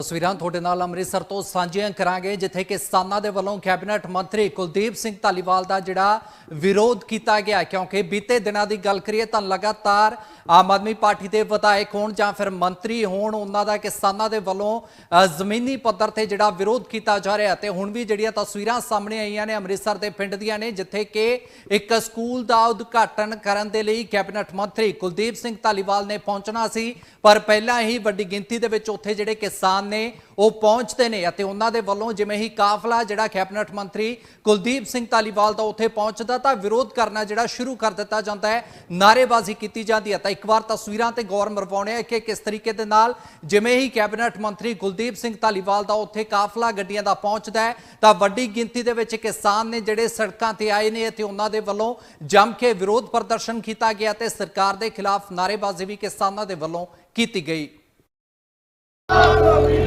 ਤਸਵੀਰਾਂ ਤੁਹਾਡੇ ਨਾਲ ਅੰਮ੍ਰਿਤਸਰ ਤੋਂ ਸਾਂਝੀਆਂ ਕਰਾਂਗੇ, ਜਿੱਥੇ ਕਿਸਾਨਾਂ ਦੇ ਵੱਲੋਂ ਕੈਬਨਿਟ ਮੰਤਰੀ ਕੁਲਦੀਪ ਸਿੰਘ ਧਾਲੀਵਾਲ ਦਾ ਜਿਹੜਾ ਵਿਰੋਧ ਕੀਤਾ ਗਿਆ ਕਿਉਂਕਿ ਬੀਤੇ ਦਿਨਾਂ ਦੀ ਗੱਲ ਕਰੀਏ ਤਾਂ ਲਗਾਤਾਰ ਆਮ ਆਦਮੀ ਪਾਰਟੀ ਦੇ ਵਿਧਾਇਕ ਹੋਣ ਜਾਂ ਫਿਰ ਮੰਤਰੀ ਹੋਣ, ਉਹਨਾਂ ਦਾ ਕਿਸਾਨਾਂ ਦੇ ਵੱਲੋਂ ਜ਼ਮੀਨੀ ਪੱਧਰ ਤੇ ਜਿਹੜਾ ਵਿਰੋਧ ਕੀਤਾ ਜਾ ਰਿਹਾ ਤੇ ਹੁਣ ਵੀ ਜਿਹੜੀਆਂ ਤਸਵੀਰਾਂ ਸਾਹਮਣੇ ਆਈਆਂ ਨੇ ਅੰਮ੍ਰਿਤਸਰ ਦੇ ਪਿੰਡ ਦੀਆਂ ਨੇ, ਜਿੱਥੇ ਕਿ ਇੱਕ ਸਕੂਲ ਦਾ ਉਦਘਾਟਨ ਕਰਨ ਦੇ ਲਈ ਕੈਬਨਿਟ ਮੰਤਰੀ ਕੁਲਦੀਪ ਸਿੰਘ ਧਾਲੀਵਾਲ ਨੇ ਪਹੁੰਚਣਾ ਸੀ। ਪਰ ਪਹਿਲਾਂ ਹੀ ਵੱਡੀ ਗਿਣਤੀ ਦੇ ਵਿੱਚ ਉੱਥੇ ਜਿਹੜੇ ਕਿਸਾਨ ਨੇ ਉਹ ਪਹੁੰਚਦੇ ਨੇ ਅਤੇ ਉਹਨਾਂ ਦੇ ਵੱਲੋਂ ਜਿਵੇਂ ਹੀ ਕਾਫਲਾ ਜਿਹੜਾ ਕੈਬਨਿਟ ਮੰਤਰੀ ਕੁਲਦੀਪ ਸਿੰਘ ਧਾਲੀਵਾਲ ਦਾ ਉੱਥੇ ਪਹੁੰਚਦਾ ਤਾਂ ਵਿਰੋਧ ਕਰਨਾ ਜਿਹੜਾ ਸ਼ੁਰੂ ਕਰ ਦਿੱਤਾ ਜਾਂਦਾ ਹੈ ਨਾਰੇਬਾਜ਼ੀ ਕੀਤੀ ਜਾਂਦੀ ਹੈ। ਤਾਂ ਇੱਕ ਵਾਰ ਤਸਵੀਰਾਂ ਤੇ ਗੌਰ ਮਰਵਾਉਣੇ ਆ ਕਿ ਕਿਸ ਤਰੀਕੇ ਦੇ ਨਾਲ ਜਿਵੇਂ ਹੀ ਕੈਬਨਿਟ ਮੰਤਰੀ ਕੁਲਦੀਪ ਸਿੰਘ ਧਾਲੀਵਾਲ ਦਾ ਉੱਥੇ ਕਾਫਲਾ ਗੱਡੀਆਂ ਦਾ ਪਹੁੰਚਦਾ ਹੈ, ਤਾਂ ਵੱਡੀ ਗਿਣਤੀ ਦੇ ਵਿੱਚ ਕਿਸਾਨ ਨੇ ਜਿਹੜੇ ਸੜਕਾਂ ਤੇ ਆਏ ਨੇ ਅਤੇ ਉਹਨਾਂ ਦੇ ਵੱਲੋਂ ਜੰਮ ਕੇ ਵਿਰੋਧ ਪ੍ਰਦਰਸ਼ਨ ਕੀਤਾ ਗਿਆ ਤੇ ਸਰਕਾਰ ਦੇ ਖਿਲਾਫ ਨਾਰੇਬਾਜ਼ੀ ਵੀ ਕਿਸਾਨਾਂ ਦੇ ਵੱਲੋਂ ਕੀਤੀ ਗਈ। Follow.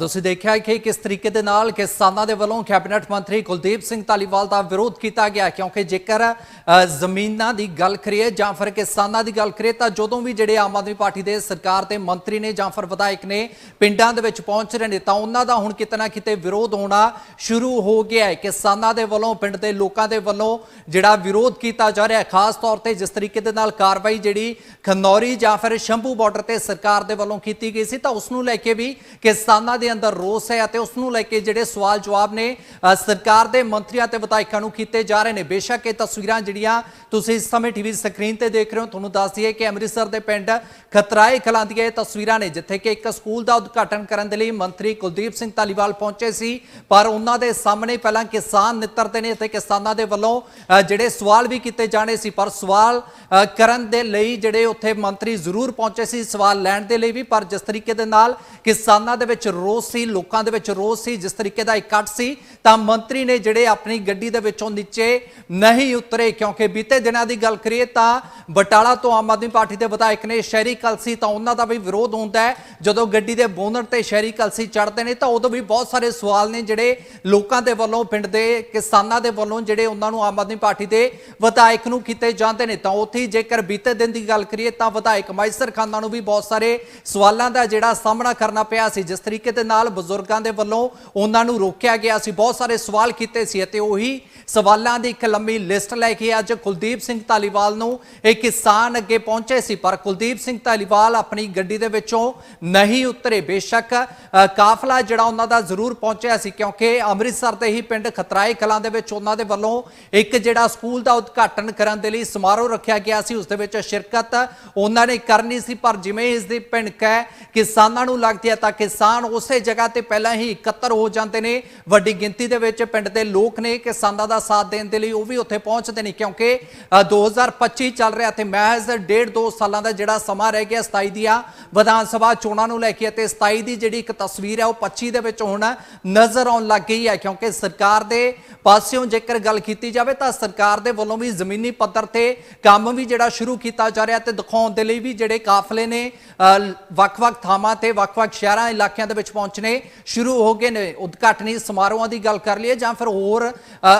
ਤੁਸੀਂ ਦੇਖਿਆ ਕਿ ਕਿਸ ਤਰੀਕੇ ਦੇ ਨਾਲ ਕਿਸਾਨਾਂ ਦੇ ਵੱਲੋਂ ਕੈਬਨਿਟ ਮੰਤਰੀ ਕੁਲਦੀਪ ਸਿੰਘ ਧਾਲੀਵਾਲ ਦਾ ਵਿਰੋਧ ਕੀਤਾ ਗਿਆ, ਕਿਉਂਕਿ ਜੇਕਰ ਜ਼ਮੀਨਾਂ ਦੀ ਗੱਲ ਕਰੀਏ ਜਾਂ ਫਿਰ ਕਿਸਾਨਾਂ ਦੀ ਗੱਲ ਕਰੀਏ, ਤਾਂ ਜਦੋਂ ਵੀ ਜਿਹੜੇ ਆਮ ਆਦਮੀ ਪਾਰਟੀ ਦੇ ਸਰਕਾਰ ਦੇ ਮੰਤਰੀ ਨੇ ਜਾਂ ਫਿਰ ਵਿਧਾਇਕ ਨੇ ਪਿੰਡਾਂ ਦੇ ਵਿੱਚ ਪਹੁੰਚ ਰਹੇ ਨੇ, ਤਾਂ ਉਹਨਾਂ ਦਾ ਹੁਣ ਕਿਤੇ ਨਾ ਕਿਤੇ ਵਿਰੋਧ ਹੋਣਾ ਸ਼ੁਰੂ ਹੋ ਗਿਆ ਹੈ। ਕਿਸਾਨਾਂ ਦੇ ਵੱਲੋਂ, ਪਿੰਡ ਦੇ ਲੋਕਾਂ ਦੇ ਵੱਲੋਂ ਜਿਹੜਾ ਵਿਰੋਧ ਕੀਤਾ ਜਾ ਰਿਹਾ ਹੈ, ਖਾਸ ਤੌਰ ਤੇ ਜਿਸ ਤਰੀਕੇ ਦੇ ਨਾਲ ਕਾਰਵਾਈ ਜਿਹੜੀ ਖਨੌਰੀ ਜਾਂ ਫਿਰ ਸ਼ੰਭੂ ਬਾਰਡਰ ਤੇ ਸਰਕਾਰ ਦੇ ਵੱਲੋਂ ਕੀਤੀ ਗਈ ਸੀ, ਤਾਂ ਉਸ ਨੂੰ ਲੈ ਕੇ ਵੀ ਕਿਸਾਨਾਂ ਦੇ ਅੰਦਰ ਰੋਸ ਹੈ ਅਤੇ ਉਸ ਨੂੰ ਲੈ ਕੇ ਜਿਹੜੇ ਸਵਾਲ ਜਵਾਬ ਨੇ ਸਰਕਾਰ ਦੇ ਮੰਤਰੀਆਂ ਤੇ ਵਿਧਾਇਕਾਂ ਨੂੰ ਕੀਤੇ ਜਾ ਰਹੇ ਨੇ। ਬੇਸ਼ੱਕ ਇਹ ਤਸਵੀਰਾਂ ਜਿਹੜੀਆਂ ਤੁਸੀਂ ਇਸ ਸਮੇਂ ਟੀਵੀ ਸਕਰੀਨ ਤੇ ਦੇਖ ਰਹੇ ਹੋ, ਤੁਹਾਨੂੰ ਦੱਸ ਦਈਏ ਕਿ ਅੰਮ੍ਰਿਤਸਰ ਦੇ ਪਿੰਡ ਖਤਰਾਏ ਕਲਾਂ ਦੀਆਂ ਇਹ ਤਸਵੀਰਾਂ ਨੇ, ਜਿੱਥੇ ਕਿ ਇੱਕ ਸਕੂਲ ਦਾ ਉਦਘਾਟਨ ਕਰਨ ਦੇ ਲਈ ਮੰਤਰੀ ਕੁਲਦੀਪ ਸਿੰਘ ਧਾਲੀਵਾਲ ਪਹੁੰਚੇ ਸੀ। ਪਰ ਉਹਨਾਂ ਦੇ ਸਾਹਮਣੇ ਪਹਿਲਾਂ ਕਿਸਾਨ ਨਿੱਤਰਦੇ ਨੇ ਅਤੇ ਕਿਸਾਨਾਂ ਦੇ ਵੱਲੋਂ ਜਿਹੜੇ ਸਵਾਲ ਵੀ ਕੀਤੇ ਜਾਣੇ ਸੀ। ਪਰ ਸਵਾਲ ਕਰਨ ਦੇ ਲਈ ਜਿਹੜੇ ਉੱਥੇ ਮੰਤਰੀ ਜ਼ਰੂਰ ਪਹੁੰਚੇ ਸੀ, ਸਵਾਲ ਲੈਣ ਦੇ ਲਈ ਵੀ। ਪਰ ਜਿਸ ਤਰੀਕੇ ਦੇ ਨਾਲ ਕਿਸਾਨਾਂ ਦੇ ਵਿੱਚ ਰੋ ਰੋਸ ਸੀ, ਲੋਕਾਂ ਦੇ ਵਿੱਚ ਰੋਸ ਸੀ, ਜਿਸ ਤਰੀਕੇ ਦਾ ਇਕੱਠ ਸੀ, ਤਾਂ ਮੰਤਰੀ ਨੇ ਜਿਹੜੇ ਆਪਣੀ ਗੱਡੀ ਦੇ ਵਿੱਚੋਂ ਨੀਚੇ ਨਹੀਂ ਉਤਰੇ, ਕਿਉਂਕਿ ਬੀਤੇ ਦਿਨਾਂ ਦੀ ਗੱਲ ਕਰੀਏ ਤਾਂ ਬਟਾਲਾ ਤੋਂ ਆਮ ਆਦਮੀ ਪਾਰਟੀ ਦੇ ਵਿਧਾਇਕ ਨੇ ਸ਼ਹਿਰੀ ਕਲਸੀ, ਤਾਂ ਉਹਨਾਂ ਦਾ ਵੀ ਵਿਰੋਧ ਹੁੰਦਾ ਹੈ। ਜਦੋਂ ਗੱਡੀ ਦੇ ਬੋਨਟ ਤੇ ਸ਼ਹਿਰੀ ਕਲਸੀ ਚੜ੍ਹਦੇ ਨੇ, ਤਾਂ ਉਦੋਂ ਵੀ ਬਹੁਤ ਸਾਰੇ ਸਵਾਲ ਨੇ ਜਿਹੜੇ ਲੋਕਾਂ ਦੇ ਵੱਲੋਂ, ਪਿੰਡ ਦੇ ਕਿਸਾਨਾਂ ਦੇ ਵੱਲੋਂ ਜਿਹੜੇ ਉਹਨਾਂ ਨੂੰ ਆਮ ਆਦਮੀ ਪਾਰਟੀ ਦੇ ਵਿਧਾਇਕ ਨੂੰ ਕੀਤੇ ਜਾਂਦੇ ਨੇ। ਤਾਂ ਉੱਥੇ ਜੇਕਰ ਬੀਤੇ ਦਿਨ ਦੀ ਗੱਲ ਕਰੀਏ ਤਾਂ ਵਿਧਾਇਕ ਮਾਈਸਰ ਖਾਨਾ ਨੂੰ ਵੀ ਬਹੁਤ ਸਾਰੇ ਸਵਾਲਾਂ ਦਾ ਜਿਹੜਾ ਸਾਹਮਣਾ ਕਰਨਾ ਪਿਆ ਸੀ। ਜਿਸ ਤਰੀਕੇ ਦੇ ਨਾਲ ਬਜ਼ੁਰਗਾਂ ਦੇ ਵੱਲੋਂ ਉਹਨਾਂ ਨੂੰ ਰੋਕਿਆ ਗਿਆ ਸੀ। ਬਹੁਤ ਸਾਰੇ ਸਵਾਲ ਕੀਤੇ ਸੀ ਅਤੇ ਉਹੀ ਸਵਾਲਾਂ ਦੀ ਇੱਕ ਲੰਮੀ ਲਿਸਟ ਲੈ ਕੇ ਅੱਜ ਕੁਲਦੀਪ ਸਿੰਘ ਧਾਲੀਵਾਲ ਨੂੰ ਇਹ ਕਿਸਾਨ ਅੱਗੇ ਪਹੁੰਚੇ ਸੀ। ਪਰ ਕੁਲਦੀਪ ਸਿੰਘ ਧਾਲੀਵਾਲ ਆਪਣੀ ਗੱਡੀ ਦੇ ਵਿੱਚੋਂ ਨਹੀਂ ਉਤਰੇ। ਬੇਸ਼ੱਕ ਅ, ਕਾਫਲਾ ਜਿਹੜਾ ਉਹਨਾਂ ਦਾ ਜ਼ਰੂਰ ਪਹੁੰਚਿਆ ਸੀ ਕਿਉਂਕਿ ਅੰਮ੍ਰਿਤਸਰ ਦੇ ਹੀ ਪਿੰਡ ਖਤਰਾਏ ਕਲਾਂ ਦੇ ਵਿੱਚ ਉਹਨਾਂ ਦੇ ਵੱਲੋਂ ਇੱਕ ਜਿਹੜਾ ਸਕੂਲ ਦਾ ਉਦਘਾਟਨ ਕਰਨ ਦੇ ਲਈ ਸਮਾਰੋਹ ਰੱਖਿਆ ਗਿਆ ਸੀ। ਉਸ ਦੇ ਵਿੱਚ ਸ਼ਿਰਕਤ ਉਹਨਾਂ ਨੇ ਕਰਨੀ ਸੀ। ਪਰ ਜਿਵੇਂ ਇਸ ਦੀ ਭਿਣਕ ਹੈ ਕਿਸਾਨਾਂ ਨੂੰ ਲੱਗਦੀ ਹੈ ਤਾਂ ਕਿਸਾਨ ਉਸੇ ਜਗ੍ਹਾ ਤੇ ਪਹਿਲਾਂ ਹੀ ਇਕੱਤਰ ਹੋ ਜਾਂਦੇ ਨੇ? ਵੱਡੀ ਗਿਣਤੀ ਦੇ ਵਿੱਚ ਪਿੰਡ ਦੇ ਲੋਕ ਨੇ ਕਿਸਾਨਾਂ ਦਾ ਸਾਥ ਦੇਣ ਦੇ ਲਈ ਉਹ ਵੀ ਉੱਥੇ ਪਹੁੰਚਦੇ ਨੇ ਕਿਉਂਕਿ ਅ, 2025 ਚੱਲ ਰਿਹਾ ਤੇ ਮਹਿਜ਼ ਡੇਢ ਦੋ ਸਾਲਾਂ ਦਾ ਜਿਹੜਾ ਸਮਾਂ ਰਹਿ ਗਿਆ 27 ਦੀਆਂ। ਵਿਧਾਨ ਸਭਾ ਚੋਣਾਂ ਨੂੰ ਲੈ ਕੇ ਅਤੇ 27 ਦੀ ਜਿਹੜੀ ਇੱਕ ਤਸਵੀਰ ਹੈ ਉਹ 25 ਦੇ ਵਿੱਚ ਹੁਣ ਨਜ਼ਰ ਆਉਣ ਲੱਗ ਗਈ ਹੈ ਕਿਉਂਕਿ ਸਰਕਾਰ ਦੇ ਪਾਸਿਓਂ ਜੇਕਰ ਗੱਲ ਕੀਤੀ ਜਾਵੇ ਤਾਂ ਸਰਕਾਰ ਦੇ ਵੱਲੋਂ ਵੀ ਜ਼ਮੀਨੀ ਪੱਧਰ ਤੇ ਕੰਮ ਵੀ ਜਿਹੜਾ ਸ਼ੁਰੂ ਕੀਤਾ ਜਾ ਰਿਹਾ ਤੇ ਦਿਖਾਉਣ ਦੇ ਲਈ ਵੀ ਜਿਹੜੇ ਕਾਫਲੇ ਨੇ ਅ, ਵੱਖ-ਵੱਖ ਥਾਵਾਂ ਤੇ ਵੱਖ-ਵੱਖ ਸ਼ਹਿਰਾਂ ਇਲਾਕਿਆਂ ਦੇ ਵਿੱਚ ਪਹੁੰਚ ਪਹੁੰਚਣੇ ਸ਼ੁਰੂ ਹੋ ਗਏ ਨੇ, ਉਦਘਾਟਨੀ ਸਮਾਰੋਹਾਂ ਦੀ ਗੱਲ ਕਰ ਲਈਏ ਜਾਂ ਫਿਰ ਹੋਰ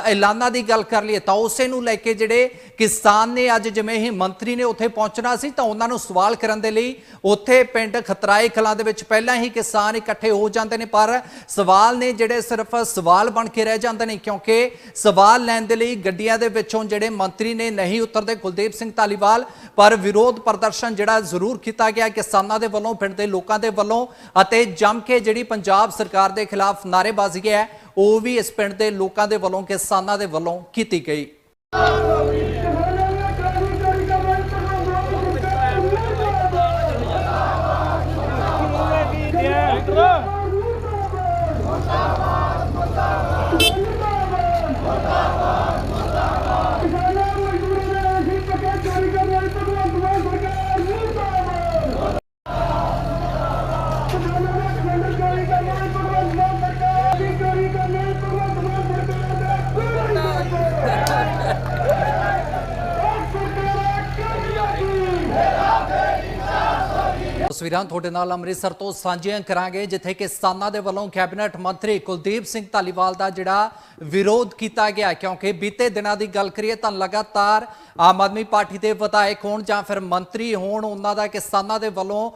ਐਲਾਨਾਂ ਦੀ ਗੱਲ ਕਰ ਲਈਏ, ਤਾਂ ਉਸੇ ਨੂੰ ਲੈ ਕੇ ਜਿਹੜੇ ਕਿਸਾਨ ਨੇ ਅੱਜ ਜਿਵੇਂ ਹੀ ਮੰਤਰੀ ਨੇ ਉੱਥੇ ਪਹੁੰਚਣਾ ਸੀ, ਤਾਂ ਉਹਨਾਂ ਨੂੰ ਸਵਾਲ ਕਰਨ ਦੇ ਲਈ ਉੱਥੇ ਪਿੰਡ ਖਤਰਾਏ ਕਲਾਂ ਦੇ ਵਿੱਚ ਪਹਿਲਾਂ ਹੀ ਕਿਸਾਨ ਇਕੱਠੇ ਹੋ ਜਾਂਦੇ ਨੇ, ਪਰ ਸਵਾਲ ਨੇ ਜਿਹੜੇ ਸਿਰਫ ਸਵਾਲ ਬਣ ਕੇ ਰਹਿ ਜਾਂਦੇ ਨੇ, ਕਿਉਂਕਿ ਸਵਾਲ ਲੈਣ ਦੇ ਲਈ ਗੱਡੀਆਂ ਦੇ ਵਿੱਚੋਂ ਜਿਹੜੇ ਮੰਤਰੀ ਨੇ ਨਹੀਂ ਉਤਰਦੇ, ਕੁਲਦੀਪ ਸਿੰਘ ਧਾਲੀਵਾਲ, ਪਰ ਵਿਰੋਧ ਪ੍ਰਦਰਸ਼ਨ ਜਿਹੜਾ ਜ਼ਰੂਰ ਕੀਤਾ ਗਿਆ ਕਿਸਾਨਾਂ ਦੇ ਵੱਲੋਂ, ਪਿੰਡ ਦੇ ਲੋਕਾਂ ਦੇ ਵੱਲੋਂ ਅਤੇ ਜੰਮ ਕੇ ਜਿਹੜੀ ਪੰਜਾਬ ਸਰਕਾਰ ਦੇ ਖਿਲਾਫ ਨਾਅਰੇਬਾਜ਼ੀ ਹੈ, ਉਹ ਵੀ ਇਸ ਪਿੰਡ ਦੇ ਲੋਕਾਂ ਦੇ ਵੱਲੋਂ, ਕਿਸਾਨਾਂ ਦੇ ਵੱਲੋਂ ਕੀਤੀ ਗਈ। ਤਸਵੀਰਾਂ ਤੁਹਾਡੇ ਨਾਲ ਅੰਮ੍ਰਿਤਸਰ ਤੋਂ ਸਾਂਝੀਆਂ ਕਰਾਂਗੇ, ਜਿੱਥੇ ਕਿਸਾਨਾਂ ਦੇ ਵੱਲੋਂ ਕੈਬਨਿਟ ਮੰਤਰੀ ਕੁਲਦੀਪ ਸਿੰਘ ਧਾਲੀਵਾਲ ਦਾ ਜਿਹੜਾ ਵਿਰੋਧ ਕੀਤਾ ਗਿਆ ਕਿਉਂਕਿ ਬੀਤੇ ਦਿਨਾਂ ਦੀ ਗੱਲ ਕਰੀਏ ਤਾਂ ਲਗਾਤਾਰ ਆਮ ਆਦਮੀ ਪਾਰਟੀ ਦੇ ਵਿਧਾਇਕ ਹੋਣ ਜਾਂ ਫਿਰ ਮੰਤਰੀ ਹੋਣ, ਉਹਨਾਂ ਦਾ ਕਿਸਾਨਾਂ ਦੇ ਵੱਲੋਂ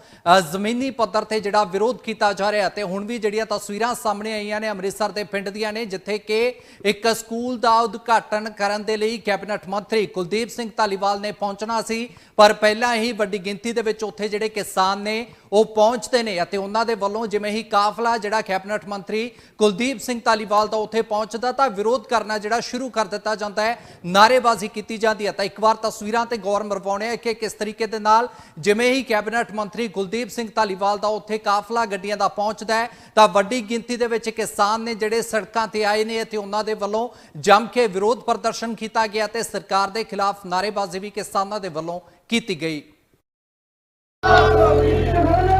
ਜ਼ਮੀਨੀ ਪੱਧਰ ਤੇ ਜਿਹੜਾ ਵਿਰੋਧ ਕੀਤਾ ਜਾ ਰਿਹਾ ਤੇ ਹੁਣ ਵੀ ਜਿਹੜੀਆਂ ਤਸਵੀਰਾਂ ਸਾਹਮਣੇ ਆਈਆਂ ਨੇ ਅੰਮ੍ਰਿਤਸਰ ਦੇ ਪਿੰਡ ਦੀਆਂ ਨੇ, ਜਿੱਥੇ ਕਿ ਇੱਕ ਸਕੂਲ ਦਾ ਉਦਘਾਟਨ ਕਰਨ ਦੇ ਲਈ ਕੈਬਨਿਟ ਮੰਤਰੀ ਕੁਲਦੀਪ ਸਿੰਘ ਧਾਲੀਵਾਲ ਨੇ ਪਹੁੰਚਣਾ ਸੀ। ਪਰ ਪਹਿਲਾਂ ਹੀ ਵੱਡੀ ਗਿਣਤੀ ਦੇ ਵਿੱਚ ਉੱਥੇ ਜਿਹੜੇ ਕਿਸਾਨ ਨੇ ਉਹ ਪਹੁੰਚਦੇ ਨੇ ਅਤੇ ਉਹਨਾਂ ਦੇ ਵੱਲੋਂ ਜਿਵੇਂ ਹੀ ਕਾਫਲਾ ਜਿਹੜਾ ਕੈਬਨਿਟ ਮੰਤਰੀ ਕੁਲਦੀਪ ਸਿੰਘ ਧਾਲੀਵਾਲ ਦਾ ਉੱਥੇ ਪਹੁੰਚਦਾ, ਤਾਂ ਵਿਰੋਧ ਕਰਨਾ ਜਿਹੜਾ ਸ਼ੁਰੂ ਕਰ ਦਿੱਤਾ ਜਾਂਦਾ ਹੈ ਨਾਰੇਬਾਜ਼ੀ ਕੀਤੀ ਜਾਂਦੀ ਹੈ। ਤਾਂ ਇੱਕ ਵਾਰ ਤਸਵੀਰਾਂ ਤੇ ਗੌਰ ਮਰਵਾਉਣੇ ਆ ਕਿ ਕਿਸ ਤਰੀਕੇ ਦੇ ਨਾਲ ਜਿਵੇਂ ਹੀ ਕੈਬਨਿਟ ਮੰਤਰੀ ਕੁਲਦੀਪ ਸਿੰਘ ਧਾਲੀਵਾਲ ਦਾ ਉੱਥੇ ਕਾਫਲਾ ਗੱਡੀਆਂ ਦਾ ਪਹੁੰਚਦਾ ਹੈ, ਤਾਂ ਵੱਡੀ ਗਿਣਤੀ ਦੇ ਵਿੱਚ ਕਿਸਾਨ ਨੇ ਜਿਹੜੇ ਸੜਕਾਂ ਤੇ ਆਏ ਨੇ ਅਤੇ ਉਹਨਾਂ ਦੇ ਵੱਲੋਂ ਜੰਮ ਕੇ ਵਿਰੋਧ ਪ੍ਰਦਰਸ਼ਨ ਕੀਤਾ ਗਿਆ ਤੇ ਸਰਕਾਰ ਦੇ ਖਿਲਾਫ ਨਾਰੇਬਾਜ਼ੀ ਵੀ ਕਿਸਾਨਾਂ ਦੇ ਵੱਲੋਂ ਕੀਤੀ ਗਈ। Oh,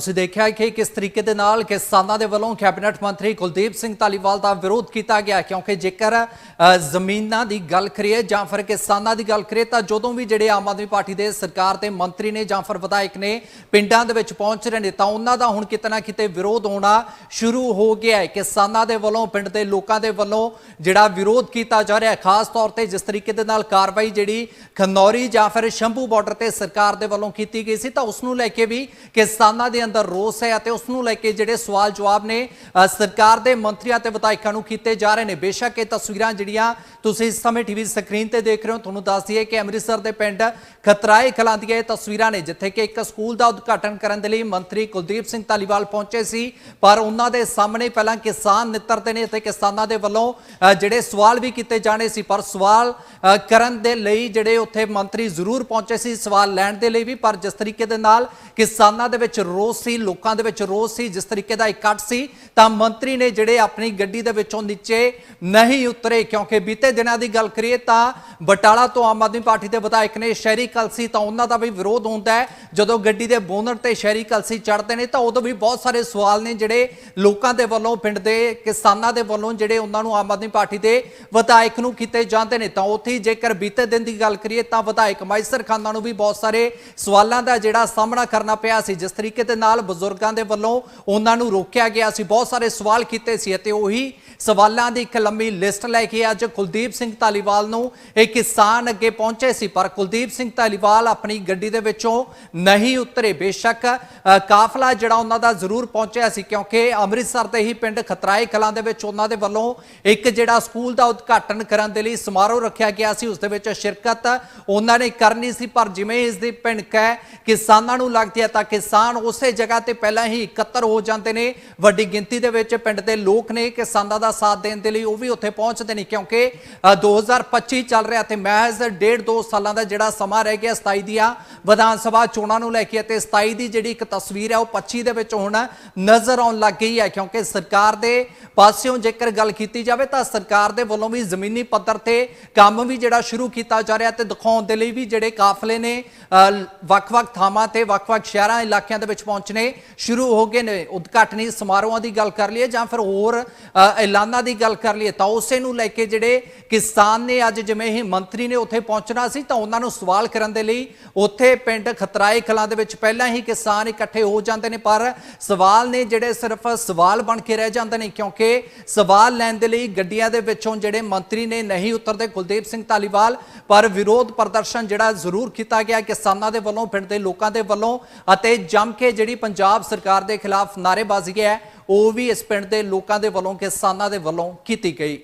ਤੁਸੀਂ ਦੇਖਿਆ ਕਿ ਕਿਸ ਤਰੀਕੇ ਦੇ ਨਾਲ ਕਿਸਾਨਾਂ ਦੇ ਵੱਲੋਂ ਕੈਬਨਿਟ ਮੰਤਰੀ ਕੁਲਦੀਪ ਸਿੰਘ ਧਾਲੀਵਾਲ ਦਾ ਵਿਰੋਧ ਕੀਤਾ ਗਿਆ ਕਿਉਂਕਿ ਜੇਕਰ ਜ਼ਮੀਨਾਂ ਦੀ ਗੱਲ ਕਰੀਏ ਜਾਂ ਫਿਰ ਕਿਸਾਨਾਂ ਦੀ ਗੱਲ ਕਰੀਏ, ਤਾਂ ਜਦੋਂ ਵੀ ਜਿਹੜੇ ਆਮ ਆਦਮੀ ਪਾਰਟੀ ਦੇ ਸਰਕਾਰ ਦੇ ਮੰਤਰੀ ਨੇ ਜਾਂ ਫਿਰ ਵਿਧਾਇਕ ਨੇ ਪਿੰਡਾਂ ਦੇ ਵਿੱਚ ਪਹੁੰਚ ਰਹੇ ਨੇ, ਤਾਂ ਉਹਨਾਂ ਦਾ ਹੁਣ ਕਿਤੇ ਨਾ ਕਿਤੇ ਵਿਰੋਧ ਹੋਣਾ ਸ਼ੁਰੂ ਹੋ ਗਿਆ ਹੈ। ਕਿਸਾਨਾਂ ਦੇ ਵੱਲੋਂ, ਪਿੰਡ ਦੇ ਲੋਕਾਂ ਦੇ ਵੱਲੋਂ ਜਿਹੜਾ ਵਿਰੋਧ ਕੀਤਾ ਜਾ ਰਿਹਾ ਹੈ, ਖਾਸ ਤੌਰ ਤੇ ਜਿਸ ਤਰੀਕੇ ਦੇ ਨਾਲ ਕਾਰਵਾਈ ਜਿਹੜੀ ਖਨੌਰੀ ਜਾਂ ਫਿਰ ਸ਼ੰਭੂ ਬਾਰਡਰ ਤੇ ਸਰਕਾਰ ਦੇ ਵੱਲੋਂ ਕੀਤੀ ਗਈ ਸੀ, ਤਾਂ ਉਸ ਨੂੰ ਲੈ ਕੇ ਵੀ ਕਿਸਾਨਾਂ ਦੇ ਅੰਦਰ ਰੋਸ ਹੈ ਅਤੇ ਉਸ ਨੂੰ ਲੈ ਕੇ ਜਿਹੜੇ ਸਵਾਲ ਜਵਾਬ ਨੇ ਸਰਕਾਰ ਦੇ ਮੰਤਰੀਆਂ ਤੇ ਵਿਧਾਇਕਾਂ ਨੂੰ ਕੀਤੇ ਜਾ ਰਹੇ ਨੇ। ਬੇਸ਼ੱਕ ਇਹ ਤਸਵੀਰਾਂ ਜਿਹੜੀਆਂ ਤੁਸੀਂ ਇਸ ਸਮੇਂ ਟੀਵੀ ਸਕਰੀਨ ਤੇ ਦੇਖ ਰਹੇ ਹੋ ਤੁਹਾਨੂੰ ਦੱਸ ਦਈਏ ਕਿ ਅੰਮ੍ਰਿਤਸਰ ਦੇ ਪਿੰਡ ਖਤਰਾਏ ਖਲਾਂ ਦੀਆਂ ਇਹ ਤਸਵੀਰਾਂ ਨੇ ਜਿੱਥੇ ਕਿ ਇੱਕ ਸਕੂਲ ਦਾ ਉਦਘਾਟਨ ਕਰਨ ਦੇ ਲਈ ਮੰਤਰੀ ਕੁਲਦੀਪ ਸਿੰਘ ਧਾਲੀਵਾਲ ਪਹੁੰਚੇ ਸੀ। ਪਰ ਉਹਨਾਂ ਦੇ ਸਾਹਮਣੇ ਪਹਿਲਾਂ ਕਿਸਾਨ ਨਿੱਤਰਦੇ ਨੇ ਅਤੇ ਕਿਸਾਨਾਂ ਦੇ ਵੱਲੋਂ ਅ, ਜਿਹੜੇ ਸਵਾਲ ਵੀ ਕੀਤੇ ਜਾਣੇ ਸੀ। ਪਰ ਸਵਾਲ ਕਰਨ ਦੇ ਲਈ ਜਿਹੜੇ ਉੱਥੇ ਮੰਤਰੀ ਜ਼ਰੂਰ ਪਹੁੰਚੇ ਸੀ ਸਵਾਲ ਲੈਣ ਦੇ ਲਈ ਵੀ। ਪਰ ਜਿਸ ਤਰੀਕੇ ਦੇ ਨਾਲ ਕਿਸਾਨਾਂ ਦੇ ਵਿੱਚ ਰੋਸ ਸੀ, ਲੋਕਾਂ ਦੇ ਵਿੱਚ ਰੋਸ ਸੀ, ਜਿਸ ਤਰੀਕੇ ਦਾ ਇਕੱਠ ਸੀ, ਤਾਂ ਮੰਤਰੀ ਨੇ ਜਿਹੜੇ ਆਪਣੀ ਗੱਡੀ ਦੇ ਵਿੱਚੋਂ ਨੀਚੇ ਨਹੀਂ ਉਤਰੇ, ਕਿਉਂਕਿ ਬੀਤੇ ਦਿਨਾਂ ਦੀ ਗੱਲ ਕਰੀਏ ਤਾਂ ਬਟਾਲਾ ਤੋਂ ਆਮ ਆਦਮੀ ਪਾਰਟੀ ਦੇ ਵਿਧਾਇਕ ਨੇ ਸ਼ਹਿਰੀ ਕਲਸੀ, ਤਾਂ ਉਹਨਾਂ ਦਾ ਵੀ ਵਿਰੋਧ ਹੁੰਦਾ ਹੈ। ਜਦੋਂ ਗੱਡੀ ਦੇ ਬੋਨਟ ਤੇ ਸ਼ਹਿਰੀ ਕਲਸੀ ਚੜ੍ਹਦੇ ਨੇ, ਤਾਂ ਉਦੋਂ ਵੀ ਬਹੁਤ ਸਾਰੇ ਸਵਾਲ ਨੇ ਜਿਹੜੇ ਲੋਕਾਂ ਦੇ ਵੱਲੋਂ, ਪਿੰਡ ਦੇ ਕਿਸਾਨਾਂ ਦੇ ਵੱਲੋਂ ਜਿਹੜੇ ਉਹਨਾਂ ਨੂੰ ਆਮ ਆਦਮੀ ਪਾਰਟੀ ਦੇ ਵਿਧਾਇਕ ਨੂੰ ਕੀਤੇ ਜਾਂਦੇ ਨੇ। ਤਾਂ ਉੱਥੇ ਜੇਕਰ ਬੀਤੇ ਦਿਨ ਦੀ ਗੱਲ ਕਰੀਏ, ਤਾਂ ਵਿਧਾਇਕ ਮਾਈਸਰ ਖਾਨਾ ਨੂੰ ਵੀ ਬਹੁਤ ਸਾਰੇ ਸਵਾਲਾਂ ਦਾ ਜਿਹੜਾ ਸਾਹਮਣਾ ਕਰਨਾ ਪਿਆ ਸੀ। ਜਿਸ ਤਰੀਕੇ ਦੇ ਨਾਲ ਬਜ਼ੁਰਗਾਂ ਦੇ ਵੱਲੋਂ ਉਹਨਾਂ ਨੂੰ ਰੋਕਿਆ ਗਿਆ। ਸੀ ਬਹੁਤ ਸਾਰੇ ਸਵਾਲ ਕੀਤੇ ਸੀ ਅਤੇ ਉਹੀ ਸਵਾਲਾਂ ਦੀ ਇੱਕ ਲੰਮੀ ਲਿਸਟ ਲੈ ਕੇ ਅੱਜ ਕੁਲਦੀਪ ਸਿੰਘ ਧਾਲੀਵਾਲ ਨੂੰ ਇਹ ਕਿਸਾਨ ਅੱਗੇ ਪਹੁੰਚੇ ਸੀ, ਪਰ ਕੁਲਦੀਪ ਸਿੰਘ ਧਾਲੀਵਾਲ ਆਪਣੀ ਗੱਡੀ ਦੇ ਵਿੱਚੋਂ ਨਹੀਂ ਉਤਰੇ। ਬੇਸ਼ੱਕ ਕਾਫਲਾ ਜਿਹੜਾ ਉਹਨਾਂ ਦਾ ਜ਼ਰੂਰ ਪਹੁੰਚਿਆ ਸੀ, ਕਿਉਂਕਿ ਅੰਮ੍ਰਿਤਸਰ ਦੇ ਹੀ ਪਿੰਡ ਖਤਰਾਏ ਕਲਾਂ ਦੇ ਵਿੱਚ ਉਹਨਾਂ ਦੇ ਵੱਲੋਂ ਇੱਕ ਜਿਹੜਾ ਸਕੂਲ ਦਾ ਉਦਘਾਟਨ ਕਰਨ ਦੇ ਲਈ ਸਮਾਰੋਹ ਰੱਖਿਆ ਗਿਆ ਸੀ, ਉਸ ਦੇ ਵਿੱਚ ਸ਼ਿਰਕਤ ਉਹਨਾਂ ਨੇ ਕਰਨੀ ਸੀ, ਪਰ ਜਿਵੇਂ ਇਸ ਦੀ ਭਿਣਕ ਹੈ, ਕਿਸਾਨਾਂ ਨੂੰ ਲੱਗਦੀ ਹੈ ਤਾਂ ਕਿਸਾਨ ਉਸੇ ਜਗ੍ਹਾ ਤੇ ਪਹਿਲਾਂ ਹੀ ਇਕੱਤਰ ਹੋ ਜਾਂਦੇ ਨੇ। ਵੱਡੀ ਗਿਣਤੀ ਦੇ ਵਿੱਚ ਪਿੰਡ ਦੇ ਲੋਕ ਨੇ ਕਿਸਾਨਾਂ ਦਾ ਸਾਥ ਦੇਣ ਦੇ ਲਈ ਉਹ ਵੀ ਉੱਥੇ ਪਹੁੰਚਦੇ ਨੇ ਕਿਉਂਕਿ ਅ, 2025 ਚੱਲ ਰਿਹਾ ਤੇ ਮਹਿਜ਼ ਡੇਢ ਦੋ ਸਾਲਾਂ ਦਾ ਜਿਹੜਾ ਸਮਾਂ ਰਹਿ ਗਿਆ 27 ਦੀਆਂ ਵਿਧਾਨ ਸਭਾ ਚੋਣਾਂ ਨੂੰ ਲੈ ਕੇ ਅਤੇ 27 ਦੀ ਜਿਹੜੀ ਇੱਕ ਤਸਵੀਰ ਹੈ ਉਹ 25 ਦੇ ਵਿੱਚ ਹੁਣ ਨਜ਼ਰ ਆਉਣ ਲੱਗ ਗਈ ਹੈ ਕਿਉਂਕਿ ਸਰਕਾਰ ਦੇ ਪਾਸਿਓਂ ਜੇਕਰ ਗੱਲ ਕੀਤੀ ਜਾਵੇ ਤਾਂ ਸਰਕਾਰ ਦੇ ਵੱਲੋਂ ਵੀ ਜ਼ਮੀਨੀ ਪੱਧਰ ਤੇ ਕੰਮ ਵੀ ਜਿਹੜਾ ਸ਼ੁਰੂ ਕੀਤਾ ਜਾ ਰਿਹਾ ਤੇ ਦਿਖਾਉਣ ਦੇ ਲਈ ਵੀ ਜਿਹੜੇ ਕਾਫਲੇ ਨੇ ਅ, ਵੱਖ-ਵੱਖ ਥਾਵਾਂ ਤੇ ਵੱਖ-ਵੱਖ ਸ਼ਹਿਰਾਂ ਇਲਾਕਿਆਂ ਦੇ ਵਿੱਚ ਪਹੁੰਚਣੇ ਸ਼ੁਰੂ ਹੋ ਗਏ ਨੇ। ਉਦਘਾਟਨੀ ਸਮਾਰੋਹਾਂ ਦੀ ਗੱਲ ਕਰ ਲਈਏ ਜਾਂ ਫਿਰ ਹੋਰ ਅ, ਐਲਾਨਾਂ ਦੀ ਗੱਲ ਕਰ ਲਈਏ ਤਾਂ ਉਸੇ ਨੂੰ ਲੈ ਕੇ ਜਿਹੜੇ ਕਿਸਾਨ ਨੇ ਅੱਜ ਜਿਵੇਂ ਹੀ ਮੰਤਰੀ ਨੇ ਉੱਥੇ ਪਹੁੰਚਣਾ ਸੀ ਤਾਂ ਉਹਨਾਂ ਨੂੰ ਸਵਾਲ ਕਰਨ ਦੇ ਲਈ ਉੱਥੇ ਪਿੰਡ ਖਤਰਾਏ ਖਲਾਂ ਦੇ ਵਿੱਚ ਪਹਿਲਾਂ ਹੀ ਕਿਸਾਨ ਇਕੱਠੇ ਹੋ ਜਾਂਦੇ ਨੇ, ਪਰ ਸਵਾਲ ਨੇ ਜਿਹੜੇ ਸਿਰਫ ਸਵਾਲ ਬਣ ਕੇ ਰਹਿ ਜਾਂਦੇ ਨੇ ਕਿਉਂਕਿ ਸਵਾਲ ਲੈਣ ਦੇ ਲਈ ਗੱਡੀਆਂ ਦੇ ਵਿੱਚੋਂ ਜਿਹੜੇ ਮੰਤਰੀ ਨੇ ਨਹੀਂ ਉਤਰਦੇ ਕੁਲਦੀਪ ਸਿੰਘ ਧਾਲੀਵਾਲ, ਪਰ ਵਿਰੋਧ ਪ੍ਰਦਰਸ਼ਨ ਜਿਹੜਾ ਜ਼ਰੂਰ ਕੀਤਾ ਗਿਆ ਕਿਸਾਨਾਂ ਦੇ ਵੱਲੋਂ, ਪਿੰਡ ਦੇ ਲੋਕਾਂ ਦੇ ਵੱਲੋਂ ਅਤੇ ਜੰਮ ਕੇ ਜਿਹੜੀ ਪੰਜਾਬ ਸਰਕਾਰ ਦੇ ਖਿਲਾਫ ਨਾਅਰੇਬਾਜ਼ੀ ਹੈ ਉਹ ਵੀ ਇਸ ਪਿੰਡ ਦੇ ਲੋਕਾਂ ਦੇ ਵੱਲੋਂ ਕਿਸਾਨਾਂ ਦੇ ਵੱਲੋਂ ਕੀਤੀ ਗਈ।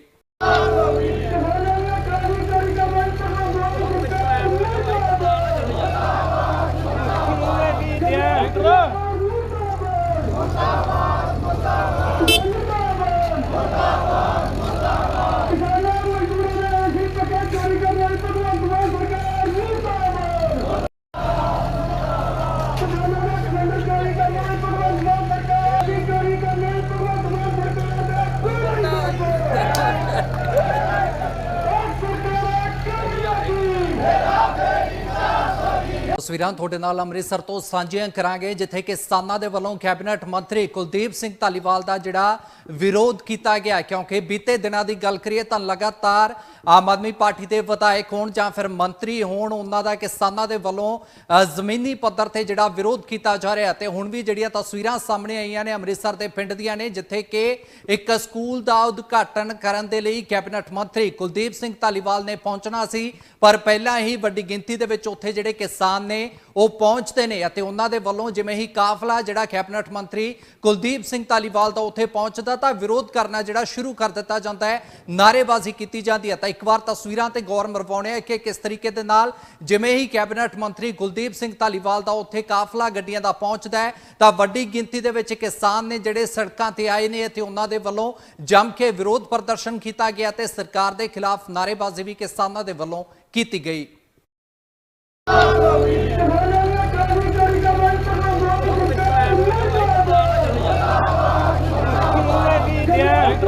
ਤਸਵੀਰਾਂ ਤੁਹਾਡੇ ਨਾਲ ਅੰਮ੍ਰਿਤਸਰ ਤੋਂ ਸਾਂਝੀਆਂ ਕਰਾਂਗੇ, ਜਿੱਥੇ ਕਿਸਾਨਾਂ ਦੇ ਵੱਲੋਂ ਕੈਬਨਿਟ ਮੰਤਰੀ ਕੁਲਦੀਪ ਸਿੰਘ ਧਾਲੀਵਾਲ ਦਾ ਜਿਹੜਾ ਵਿਰੋਧ ਕੀਤਾ ਗਿਆ। ਕਿਉਂਕਿ ਬੀਤੇ ਦਿਨਾਂ ਦੀ ਗੱਲ ਕਰੀਏ ਤਾਂ ਲਗਾਤਾਰ ਆਮ ਆਦਮੀ ਪਾਰਟੀ ਦੇ ਵਿਧਾਇਕ ਹੋਣ ਜਾਂ ਫਿਰ ਮੰਤਰੀ ਹੋਣ, ਉਹਨਾਂ ਦਾ ਕਿਸਾਨਾਂ ਦੇ ਵੱਲੋਂ ਜ਼ਮੀਨੀ ਪੱਧਰ ਤੇ ਜਿਹੜਾ ਵਿਰੋਧ ਕੀਤਾ ਜਾ ਰਿਹਾ ਤੇ ਹੁਣ ਵੀ ਜਿਹੜੀਆਂ ਤਸਵੀਰਾਂ ਸਾਹਮਣੇ ਆਈਆਂ ਨੇ ਅੰਮ੍ਰਿਤਸਰ ਦੇ ਪਿੰਡ ਦੀਆਂ ਨੇ, ਜਿੱਥੇ ਕਿ ਇੱਕ ਸਕੂਲ ਦਾ ਉਦਘਾਟਨ ਕਰਨ ਦੇ ਲਈ ਕੈਬਨਿਟ ਮੰਤਰੀ ਕੁਲਦੀਪ ਸਿੰਘ ਧਾਲੀਵਾਲ ਨੇ ਪਹੁੰਚਣਾ ਸੀ। ਪਰ ਪਹਿਲਾਂ ਹੀ ਵੱਡੀ ਗਿਣਤੀ ਦੇ ਵਿੱਚ ਉੱਥੇ ਜਿਹੜੇ ਕਿਸਾਨ ਨੇ ਉਹ ਪਹੁੰਚਦੇ ਨੇ ਅਤੇ ਉਹਨਾਂ ਦੇ ਵੱਲੋਂ ਜਿਵੇਂ ਹੀ ਕਾਫਲਾ ਜਿਹੜਾ ਕੈਬਨਿਟ ਮੰਤਰੀ ਕੁਲਦੀਪ ਸਿੰਘ ਧਾਲੀਵਾਲ ਦਾ ਉੱਥੇ ਪਹੁੰਚਦਾ, ਤਾਂ ਵਿਰੋਧ ਕਰਨਾ ਜਿਹੜਾ ਸ਼ੁਰੂ ਕਰ ਦਿੱਤਾ ਜਾਂਦਾ ਹੈ ਨਾਰੇਬਾਜ਼ੀ ਕੀਤੀ ਜਾਂਦੀ ਹੈ। ਤਾਂ ਇੱਕ ਵਾਰ ਤਸਵੀਰਾਂ ਤੇ ਗੌਰ ਮਰਵਾਉਣੇ ਆ ਕਿ ਕਿਸ ਤਰੀਕੇ ਦੇ ਨਾਲ ਜਿਵੇਂ ਹੀ ਕੈਬਨਿਟ ਮੰਤਰੀ ਕੁਲਦੀਪ ਸਿੰਘ ਧਾਲੀਵਾਲ ਦਾ ਉੱਥੇ ਕਾਫਲਾ ਗੱਡੀਆਂ ਦਾ ਪਹੁੰਚਦਾ ਹੈ, ਤਾਂ ਵੱਡੀ ਗਿਣਤੀ ਦੇ ਵਿੱਚ ਕਿਸਾਨ ਨੇ ਜਿਹੜੇ ਸੜਕਾਂ ਤੇ ਆਏ ਨੇ ਅਤੇ ਉਹਨਾਂ ਦੇ ਵੱਲੋਂ ਜੰਮ ਕੇ ਵਿਰੋਧ ਪ੍ਰਦਰਸ਼ਨ ਕੀਤਾ ਗਿਆ ਤੇ ਸਰਕਾਰ ਦੇ ਖਿਲਾਫ ਨਾਰੇਬਾਜ਼ੀ ਵੀ ਕਿਸਾਨਾਂ ਦੇ ਵੱਲੋਂ ਕੀਤੀ ਗਈ।